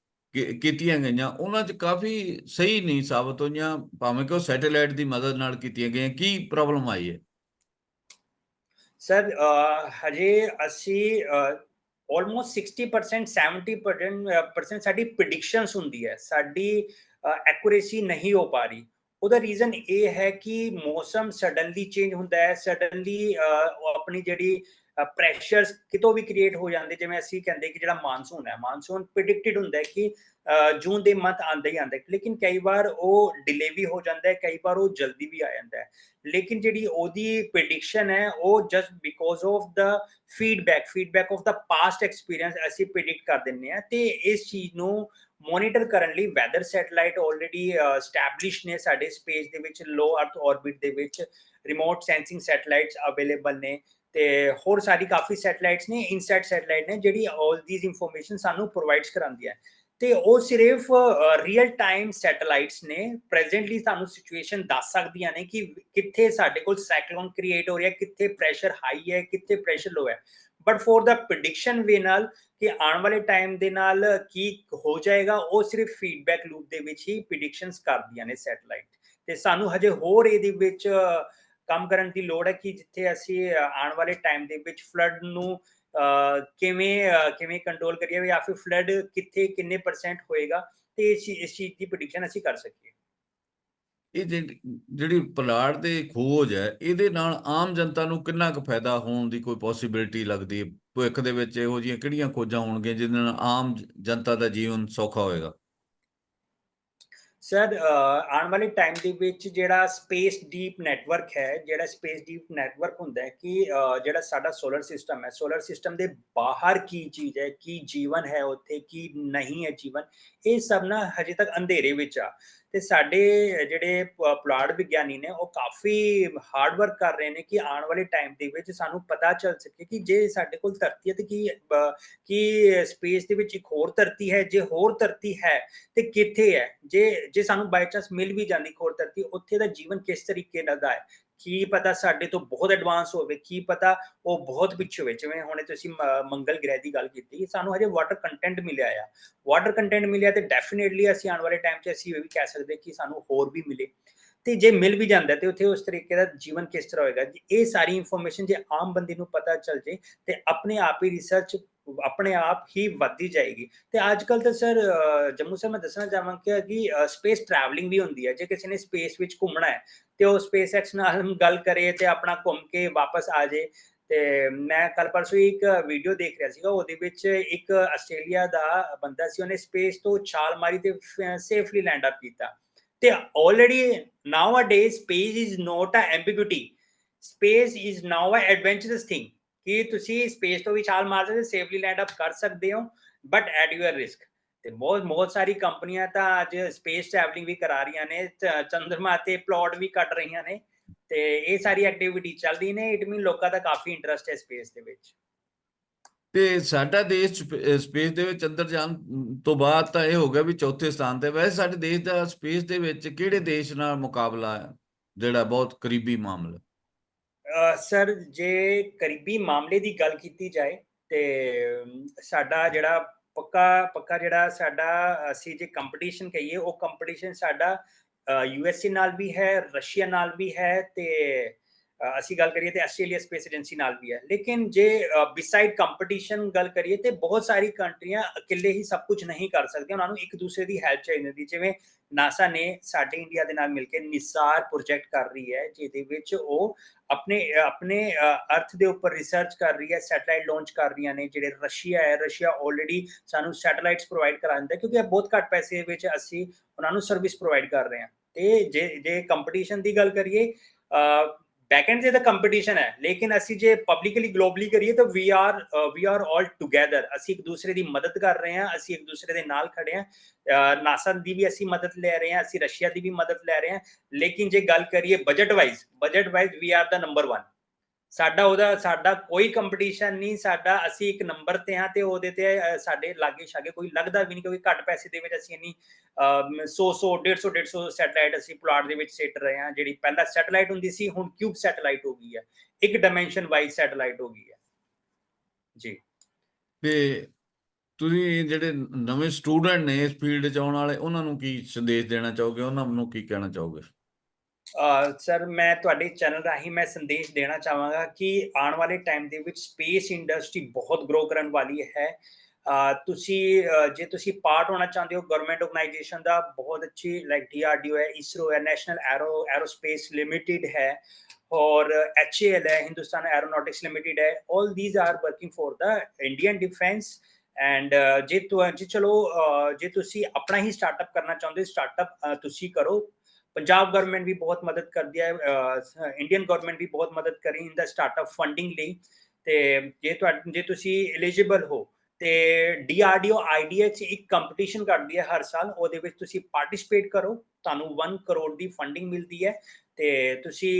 ਕੀਤੀਆਂ ਗਈਆਂ, ਉਹਨਾਂ 'ਚ ਕਾਫੀ ਸਹੀ ਨਹੀਂ ਸਾਬਤ ਹੋਈਆਂ, ਭਾਵੇਂ ਕਿ ਉਹ ਸੈਟੇਲਾਈਟ ਦੀ ਮਦਦ ਨਾਲ ਕੀਤੀਆਂ ਗਈਆਂ, ਕੀ ਪ੍ਰੋਬਲਮ ਆਈ ਹੈ? ਸਰ ਹਜੇ ਅਸੀਂ ਆਲਮੋਸਟ 60% 70% ਸਾਡੀ ਪ੍ਰੀਡਿਕਸ਼ਨਸ ਹੁੰਦੀ ਹੈ, ਸਾਡੀ ਐਕੂਰੇਸੀ ਨਹੀਂ ਹੋ ਪਾ ਰਹੀ। ਉਹਦਾ ਰੀਜ਼ਨ ਇਹ ਹੈ ਕਿ ਮੌਸਮ ਸਡਨਲੀ ਚੇਂਜ ਹੁੰਦਾ ਹੈ ਸਡਨਲੀ ਆਪਣੀ ਜਿਹੜੀ ਪ੍ਰੈਸ਼ਰਸ ਕਿਤੋਂ ਵੀ ਕ੍ਰੀਏਟ ਹੋ ਜਾਂਦੇ, ਜਿਵੇਂ ਅਸੀਂ ਕਹਿੰਦੇ ਕਿ ਜਿਹੜਾ ਮਾਨਸੂਨ ਹੈ ਮਾਨਸੂਨ ਪ੍ਰਿਡਿਕਟਡ ਹੁੰਦਾ ਹੈ ਕਿ ਜੂਨ ਦੇ ਮੰਥ ਆਂਦਾ ਹੀ ਆਂਦਾ ਲੇਕਿਨ ਕਈ ਵਾਰ ਉਹ ਡਿਲੇ ਵੀ ਹੋ ਜਾਂਦਾ ਹੈ, ਕਈ ਵਾਰ ਉਹ ਜਲਦੀ ਵੀ ਆ ਜਾਂਦਾ ਹੈ, ਲੇਕਿਨ ਜਿਹੜੀ ਉਹਦੀ ਪ੍ਰਿਡਿਕਸ਼ਨ ਹੈ, ਉਹ just because of the feedback feedback of the past experience ਅਸੀਂ ਪ੍ਰਿਡਿਕਟ ਕਰ ਦਿੰਨੇ ਆ ਤੇ ਇਸ ਚੀਜ਼ ਨੂੰ ਮੋਨੀਟਰ ਕਰਨ ਲਈ ਵੈਦਰ ਸੈਟੇਲਾਈਟ ਆਲਰੇਡੀ ਸਟੈਬਲਿਸ਼ ਨੇ ਸਾਡੇ ਸਪੇਸ ਦੇ ਵਿੱਚ ਲੋ ਅਰਥ ਆਰਬਿਟ ਦੇ ਵਿੱਚ ਰਿਮੋਟ ਸੈਂਸਿੰਗ ਸੈਟੇਲਾਈਟਸ ਅਵੇਲੇਬਲ ਨੇ ਤੇ ਹੋਰ ਸਾਡੀ ਕਾਫੀ ਸੈਟੇਲਾਈਟਸ ਨੇ, ਇਨਸੈਟ ਸੈਟੇਲਾਈਟ ਨੇ, ਜਿਹੜੀ ਆਲ ਥੀਸ ਇਨਫੋਰਮੇਸ਼ਨ ਸਾਨੂੰ ਪ੍ਰੋਵਾਈਡਸ ਕਰਾਉਂਦੀ ਹੈ। ਤੇ ਉਹ ਸਿਰਫ ਰੀਅਲ ਟਾਈਮ ਸੈਟੇਲਾਈਟਸ ਨੇ। ਪ੍ਰੈਜ਼ੈਂਟਲੀ ਸਾਨੂੰ ਸਿਚੁਏਸ਼ਨ ਦੱਸ ਸਕਦੀਆਂ ਨੇ ਕਿ ਕਿੱਥੇ ਸਾਡੇ ਕੋਲ ਸਾਈਕਲੋਨ ਕ੍ਰੀਏਟ ਹੋ ਰਿਹਾ, ਕਿੱਥੇ ਪ੍ਰੈਸ਼ਰ ਹਾਈ ਹੈ, ਕਿੱਥੇ ਪ੍ਰੈਸ਼ਰ ਲੋ ਹੈ। But for the prediction way ਨਾਲ, ਕਿ ਆਉਣ ਵਾਲੇ ਟਾਈਮ ਦੇ ਨਾਲ ਕੀ ਹੋ ਜਾਏਗਾ, ਉਹ ਸਿਰਫ ਫੀਡਬੈਕ ਲੂਪ ਦੇ ਵਿੱਚ ਹੀ ਪ੍ਰੈਡਿਕਸ਼ਨਸ ਕਰਦੀਆਂ ਨੇ ਸੈਟੇਲਾਈਟ। ਤੇ ਸਾਨੂੰ ਹਜੇ ਹੋਰ ਇਹਦੇ ਵਿੱਚ ਕੰਮ ਕਰਨ ਦੀ ਲੋੜ ਹੈ ਕਿ ਜਿੱਥੇ ਅਸੀਂ ਆਉਣ ਵਾਲੇ ਟਾਈਮ ਦੇ ਵਿੱਚ ਫਲੱਡ ਨੂੰ ਕਿਵੇਂ ਕਿਵੇਂ ਕੰਟਰੋਲ ਕਰੀਏ ਜਾਂ ਫਿਰ ਫਲੱਡ ਕਿੱਥੇ, ਕਿੰਨੇ ਪਰਸੈਂਟ ਹੋਏਗਾ ਤੇ ਇਸ ਇਸ ਚੀਜ਼ ਦੀ ਪ੍ਰੈਡਿਕਸ਼ਨ ਅਸੀਂ ਕਰ ਸਕੀਏ। ਇਹ ਜਿਹੜੀ ਪਲਾੜ ਦੇ ਖੋਜ ਹੈ, ਇਹਦੇ ਨਾਲ ਆਮ ਜਨਤਾ ਨੂੰ ਕਿੰਨਾ ਕੁ ਫਾਇਦਾ ਹੋਣ ਦੀ ਕੋਈ ਪੋਸਿਬਿਲਿਟੀ ਲੱਗਦੀ ਹੈ? ਭਵਿੱਖ ਦੇ ਵਿੱਚ ਇਹੋ ਜਿਹੀਆਂ ਕਿਹੜੀਆਂ ਖੋਜਾਂ ਹੋਣਗੀਆਂ ਜਿਹਦੇ ਨਾਲ ਆਮ ਜਨਤਾ ਦਾ ਜੀਵਨ ਸੌਖਾ ਹੋਏਗਾ? ਸਰ ਆਉਣ ਵਾਲੇ ਟਾਈਮ ਦੇ ਵਿੱਚ ਜਿਹੜਾ ਸਪੇਸ ਡੀਪ ਨੈਟਵਰਕ ਹੈ, ਜਿਹੜਾ ਸਪੇਸ ਡੀਪ ਨੈਟਵਰਕ ਹੁੰਦਾ ਹੈ ਕਿ ਜਿਹੜਾ ਸਾਡਾ ਸੋਲਰ ਸਿਸਟਮ ਹੈ ਸੋਲਰ ਸਿਸਟਮ ਦੇ ਬਾਹਰ ਕੀ ਚੀਜ਼ ਹੈ, ਕੀ ਜੀਵਨ ਹੈ ਉੱਥੇ, ਕੀ ਨਹੀਂ ਹੈ ਜੀਵਨ, ਇਹ ਸਭ ਨਾ ਹਜੇ ਤੱਕ ਅੰਧੇਰੇ ਵਿੱਚ ਆ। ਤੇ ਸਾਡੇ ਜਿਹੜੇ ਪੁਲਾੜ ਵਿਗਿਆਨੀ ਨੇ, ਉਹ ਕਾਫੀ ਹਾਰਡ ਵਰਕ ਕਰ ਰਹੇ ਨੇ ਕਿ ਆਉਣ ਵਾਲੇ ਟਾਈਮ ਦੇ ਵਿੱਚ ਸਾਨੂੰ ਪਤਾ ਚੱਲ ਸਕੇ ਕਿ ਜੇ ਸਾਡੇ ਕੋਲ ਧਰਤੀ ਹੈ ਤੇ ਕੀ ਕੀ ਸਪੇਸ ਦੇ ਵਿੱਚ ਇੱਕ ਹੋਰ ਧਰਤੀ ਹੈ, ਜੇ ਹੋਰ ਧਰਤੀ ਹੈ ਤੇ ਕਿੱਥੇ ਹੈ? ਜੇ ਜੇ ਸਾਨੂੰ ਬਾਈ ਚਾਂਸ ਮਿਲ ਵੀ ਜਾਂਦੀ ਹੋਰ ਧਰਤੀ, ਉੱਥੇ ਦਾ ਜੀਵਨ ਕਿਸ ਤਰੀਕੇ ਦਾ ਹੈ? ਕੀ ਪਤਾ ਸਾਡੇ ਤੋਂ ਬਹੁਤ ਐਡਵਾਂਸ ਹੋਵੇ, ਕੀ ਪਤਾ ਉਹ ਬਹੁਤ ਪਿੱਛੇ ਹੋਵੇ। ਜਿਵੇਂ ਹੁਣੇ ਤੁਸੀਂ ਮੰਗਲ ਗ੍ਰਹਿ ਦੀ ਗੱਲ ਕੀਤੀ, ਸਾਨੂੰ ਹਜੇ ਵਾਟਰ ਕੰਟੈਂਟ ਮਿਲਿਆ ਆ। ਵਾਟਰ ਕੰਟੈਂਟ ਮਿਲਿਆ ਤੇ ਡੈਫੀਨਿਟਲੀ ਅਸੀਂ ਆਉਣ ਵਾਲੇ ਟਾਈਮ 'ਚ ਅਸੀਂ ਇਹ ਵੀ ਕਹਿ ਸਕਦੇ ਕਿ ਸਾਨੂੰ ਹੋਰ ਵੀ ਮਿਲੇ। ਤੇ ਜੇ ਮਿਲ ਵੀ ਜਾਂਦਾ ਤੇ ਉੱਥੇ ਉਸ ਤਰੀਕੇ ਦਾ ਜੀਵਨ ਕਿਸ ਤਰ੍ਹਾਂ ਹੋਏਗਾ? ਇਹ ਸਾਰੀ ਇਨਫੋਰਮੇਸ਼ਨ ਜੇ ਆਮ ਬੰਦੇ ਨੂੰ ਪਤਾ ਚੱਲ ਜੇ ਤੇ ਆਪਣੇ ਆਪ ਹੀ ਰਿਸਰਚ ਆਪਣੇ ਆਪ ਹੀ ਵੱਧਦੀ ਜਾਏਗੀ। ਤੇ ਅੱਜ ਕੱਲ ਤਾਂ ਸਰ ਜੰਮੂ ਸਰ ਮੈਂ ਦੱਸਣਾ ਚਾਹਾਂਗਾ ਕਿ ਸਪੇਸ ਟਰੈਵਲਿੰਗ ਵੀ ਹੁੰਦੀ ਹੈ। ਜੇ ਕਿਸੇ ਨੇ ਸਪੇਸ ਵਿੱਚ ਘੁੰਮਣਾ ਹੈ ਤੇ ਉਹ ਸਪੇਸ ਐਕਸ ਨਾਲ ਗੱਲ ਕਰੇ ਤੇ ਆਪਣਾ ਘੁੰਮ ਕੇ ਵਾਪਸ ਆ ਜਾਏ ਤੇ ਮੈਂ ਕੱਲ ਪਰਸੋਂ ਇੱਕ ਵੀਡੀਓ ਦੇਖ ਰਿਹਾ ਸੀਗਾ, ਉਹਦੇ ਵਿੱਚ ਇੱਕ ਆਸਟ੍ਰੇਲੀਆ ਦਾ ਬੰਦਾ ਸੀ, ਉਹਨੇ ਸਪੇਸ ਤੋਂ ਛਾਲ ਮਾਰੀ ਤੇ ਸੇਫਲੀ ਲੈਂਡ ਅਪ ਕੀਤਾ। ਤੇ already now a day space is not a ambiguity space is now a adventurous thing ਕਿ ਤੁਸੀਂ ਸਪੇਸ ਤੋਂ ਵੀ ਛਾਲ ਮਾਰ ਸਕਦੇ ਸੇਫਲੀ ਲੈਂਡ ਅਪ ਕਰ ਸਕਦੇ ਹੋ ਬਟ ਐਟ ਯੂਅਰ ਰਿਸਕ ਤੇ ਬਹੁਤ ਬਹੁਤ ਸਾਰੀ ਕੰਪਨੀਆਂ ਤਾਂ ਅੱਜ ਸਪੇਸ ਟਰੈਵਲਿੰਗ ਵੀ ਕਰਾ ਰਹੀਆਂ ਨੇ ਚੰਦਰਮਾ ਤੇ ਪਲਾਟ ਵੀ ਕੱਟ ਰਹੀਆਂ ਨੇ ਤੇ ਇਹ ਸਾਰੀ ਐਕਟੀਵਿਟੀ ਚੱਲਦੀ ਨੇ ਇਟ ਮੀਨ ਲੋਕਾਂ ਦਾ ਕਾਫੀ ਇੰਟਰਸਟ ਹੈ ਸਪੇਸ ਦੇ ਵਿੱਚ। ਤੇ ਸਾਡਾ ਦੇਸ਼ ਸਪੇਸ ਦੇ ਵਿੱਚ ਅੰਦਰ ਜਾਣ ਤੋਂ ਬਾਅਦ ਤਾਂ ਇਹ ਹੋ ਗਿਆ ਵੀ ਚੌਥੇ ਸਥਾਨ ਤੇ। ਵੈਸੇ ਸਾਡੇ ਦੇਸ਼ ਦਾ ਸਪੇਸ ਦੇ ਵਿੱਚ ਕਿਹੜੇ ਦੇਸ਼ ਨਾਲ ਮੁਕਾਬਲਾ ਹੈ? ਜਿਹੜਾ ਬਹੁਤ ਕਰੀਬੀ ਮਾਮਲਾ। ਸਰ ਜੇ ਕਰੀਬੀ ਮਾਮਲੇ ਦੀ ਗੱਲ ਕੀਤੀ ਜਾਏ ਤੇ ਸਾਡਾ ਜਿਹੜਾ ਪੱਕਾ ਪੱਕਾ ਜਿਹੜਾ ਸਾਡਾ, ਅਸੀਂ ਜੇ ਕੰਪੀਟੀਸ਼ਨ ਕਹੀਏ, ਉਹ ਕੰਪੀਟੀਸ਼ਨ ਸਾਡਾ ਯੂਐਸਏ ਨਾਲ ਵੀ ਹੈ ਰਸ਼ੀਆ ਨਾਲ ਵੀ ਹੈ ਤੇ ਅਸੀਂ ਗੱਲ ਕਰੀਏ ਤੇ ਆਸਟ੍ਰੇਲੀਆ ਸਪੇਸ ਏਜੰਸੀ ਨਾਲ ਵੀ ਹੈ। ਲੇਕਿਨ ਜੇ ਬਿਸਾਈਡ ਕੰਪੀਟੀਸ਼ਨ ਗੱਲ ਕਰੀਏ ਤੇ ਬਹੁਤ ਸਾਰੀ ਕੰਟਰੀਆਂ ਇਕੱਲੇ ਹੀ ਸਭ ਕੁਝ ਨਹੀਂ ਕਰ ਸਕਦੀਆਂ। ਉਹਨਾਂ ਨੂੰ ਇੱਕ ਦੂਸਰੇ ਦੀ ਹੈਲਪ ਚਾਹੀਦੀ ਹੁੰਦੀ। ਜਿਵੇਂ ਨਾਸਾ ਨੇ ਸਾਡੇ ਇੰਡੀਆ ਦੇ ਨਾਲ ਮਿਲ ਕੇ ਨਿਸਾਰ ਪ੍ਰੋਜੈਕਟ ਕਰ ਰਹੀ ਹੈ, ਜਿਹਦੇ ਵਿੱਚ ਉਹ ਆਪਣੇ ਆਪਣੇ ਅਰਥ ਦੇ ਉੱਪਰ ਰਿਸਰਚ ਕਰ ਰਹੀ ਹੈ ਸੈਟਲਾਈਟ ਲਾਂਚ ਕਰ ਰਹੀਆਂ ਨੇ, ਜਿਹੜੇ ਰਸ਼ੀਆ ਹੈ। ਰਸ਼ੀਆ ਆਲਰੇਡੀ ਸਾਨੂੰ ਸੈਟਲਾਈਟਸ ਪ੍ਰੋਵਾਈਡ ਕਰਾਉਂਦਾ ਹੈ, ਕਿਉਂਕਿ ਇਹ ਬਹੁਤ ਘੱਟ ਪੈਸੇ ਵਿੱਚ ਅਸੀਂ ਉਹਨਾਂ ਨੂੰ ਸਰਵਿਸ ਪ੍ਰੋਵਾਈਡ ਕਰ ਰਹੇ ਹਾਂ। ਤੇ ਜੇ ਜੇ ਕੰਪੀਟੀਸ਼ਨ ਦੀ ਗੱਲ ਕਰੀਏ ਬੈਕਐਂਡ ਤੇ ਤਾਂ ਕੰਪੀਟੀਸ਼ਨ ਹੈ, ਲੇਕਿਨ ਅਸੀਂ ਜੇ ਪਬਲਿਕਲੀ ਗਲੋਬਲੀ ਕਰੀਏ ਤਾਂ we are we are all together ਅਸੀਂ ਇੱਕ ਦੂਸਰੇ ਦੀ ਮਦਦ ਕਰ ਰਹੇ ਹਾਂ, ਅਸੀਂ ਇੱਕ ਦੂਸਰੇ ਦੇ ਨਾਲ ਖੜੇ ਹਾਂ ਨਾਸਾ ਦੀ ਵੀ ਅਸੀਂ ਮਦਦ ਲੈ ਰਹੇ ਹਾਂ, ਅਸੀਂ ਰਸ਼ੀਆ ਦੀ ਵੀ ਮਦਦ ਲੈ ਰਹੇ ਹਾਂ, ਲੇਕਿਨ ਜੇ ਗੱਲ ਕਰੀਏ budget wise budget wise we are the number 1 ਸਾਡਾ ਉਹਦਾ, ਸਾਡਾ ਕੋਈ ਕੰਪੀਟੀਸ਼ਨ ਨਹੀਂ, ਸਾਡਾ ਅਸੀਂ ਇੱਕ ਨੰਬਰ ਤੇ ਹਾਂ ਤੇ ਉਹਦੇ ਤੇ ਸਾਡੇ ਲਾਗੇ ਛਾਗੇ ਕੋਈ ਲੱਗਦਾ ਵੀ ਨਹੀਂ ਕਿਉਂਕਿ ਘੱਟ ਪੈਸੇ ਦੇ ਵਿੱਚ ਅਸੀਂ ਇੰਨੀ 100 100 150 150 ਸੈਟੇਲਾਈਟ ਅਸੀਂ ਪਲਾਟ ਦੇ ਵਿੱਚ ਸਿੱਟ ਰਹੇ ਹਾਂ, ਜਿਹੜੀ ਪਹਿਲਾਂ ਸੈਟੇਲਾਈਟ ਹੁੰਦੀ ਸੀ, ਹੁਣ ਕਿਊਬ ਸੈਟੇਲਾਈਟ ਹੋ ਗਈ ਹੈ, ਇੱਕ ਡਾਈਮੈਂਸ਼ਨ ਵਾਈਜ਼ ਸੈਟੇਲਾਈਟ ਹੋ ਗਈ ਹੈ। ਜੀ। ਤੇ ਤੁਸੀਂ ਜਿਹੜੇ ਨਵੇਂ ਸਟੂਡੈਂਟ ਨੇ ਇਸ ਫੀਲਡ 'ਚ ਆਉਣ ਵਾਲੇ, ਉਹਨਾਂ ਨੂੰ ਕੀ ਸੰਦੇਸ਼ ਦੇਣਾ ਚਾਹੋਗੇ? ਉਹਨਾਂ ਨੂੰ ਕੀ ਕਹਿਣਾ ਚਾਹੋਗੇ? ਸਰ ਮੈਂ ਤੁਹਾਡੇ ਚੈਨਲ ਰਾਹੀਂ ਮੈਂ ਸੰਦੇਸ਼ ਦੇਣਾ ਚਾਹਾਂਗਾ ਕਿ ਆਉਣ ਵਾਲੇ ਟਾਈਮ ਦੇ ਵਿੱਚ ਸਪੇਸ ਇੰਡਸਟਰੀ ਬਹੁਤ ਗਰੋ ਕਰਨ ਵਾਲੀ ਹੈ ਅਹ ਤੁਸੀਂ ਅਹ ਜੇ ਤੁਸੀਂ ਪਾਰਟ ਹੋਣਾ ਚਾਹੁੰਦੇ ਹੋ ਗਵਰਨਮੈਂਟ ਆਰਗੇਨਾਈਜੇਸ਼ਨ ਦਾ ਬਹੁਤ ਅੱਛੀ ਲਾਈਕ ਡੀਆਰਡੀਓ ਹੈ ਇਸਰੋ ਹੈ ਨੈਸ਼ਨਲ ਐਰੋ ਐਰੋਸਪੇਸ ਲਿਮਿਟਿਡ ਹੈ और एच है हिंदुस्तान एरोनॉटिक्स लिमिटेड है all these are working for the Indian defence and ਜੇ ਤੁ ਜੇ ਚਲੋ ਅਹ, ਜੇ ਤੁਸੀਂ ਆਪਣਾ ਹੀ ਸਟਾਰਟਅਪ ਕਰਨਾ ਚਾਹੁੰਦੇ ਸਟਾਰਟਅਪ ਤੁਸੀਂ ਕਰੋ ਪੰਜਾਬ ਗਵਰਨਮੈਂਟ ਵੀ ਬਹੁਤ ਮਦਦ ਕਰਦੀ ਹੈ ਇੰਡੀਅਨ ਗਵਰਨਮੈਂਟ ਵੀ ਬਹੁਤ ਮਦਦ ਕਰੀ ਇਨ ਦਾ ਸਟਾਰਟਅਪ ਫੰਡਿੰਗ ਲਈ। ਤੇ ਜੇ ਤੁਹਾਡੇ ਜੇ ਤੁਸੀਂ ਐਲੀਜੀਬਲ ਹੋ, ਤੇ ਡੀਆਰਡੀਓ ਆਈਡੀਐਚ ਇੱਕ ਕੰਪੀਟੀਸ਼ਨ ਕਰਦੀ ਹੈ ਹਰ ਸਾਲ, ਉਹਦੇ ਵਿੱਚ ਤੁਸੀਂ ਪਾਰਟਿਸਿਪੇਟ ਕਰੋ। ਤੁਹਾਨੂੰ 1 ਕਰੋੜ ਦੀ ਫੰਡਿੰਗ ਮਿਲਦੀ ਹੈ। ਤੇ ਤੁਸੀਂ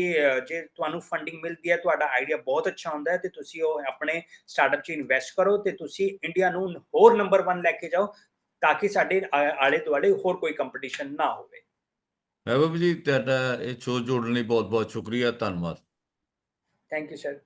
ਜੇ ਤੁਹਾਨੂੰ ਫੰਡਿੰਗ ਮਿਲਦੀ ਹੈ, ਤੁਹਾਡਾ ਆਈਡੀਆ ਬਹੁਤ ਅੱਛਾ ਹੁੰਦਾ ਹੈ, ਤੇ ਤੁਸੀਂ ਉਹ ਆਪਣੇ ਸਟਾਰਟਅਪ 'ਚ ਇਨਵੈਸਟ ਕਰੋ ਤੇ ਤੁਸੀਂ ਇੰਡੀਆ ਨੂੰ ਹੋਰ ਨੰਬਰ 1 ਲੈ ਕੇ ਜਾਓ, ਤਾਂ ਕਿ ਸਾਡੇ ਆਲੇ ਦੁਆਲੇ ਹੋਰ ਕੋਈ ਕੰਪੀਟੀਸ਼ਨ ਨਾ ਹੋਵੇ। ਮਹਿਬੂਬ ਜੀ ਤੁਹਾਡਾ ਇਹ ਸ਼ੋਅ ਜੋੜਨ ਲਈ ਬਹੁਤ ਬਹੁਤ ਸ਼ੁਕਰੀਆ ਧੰਨਵਾਦ। Thank you sir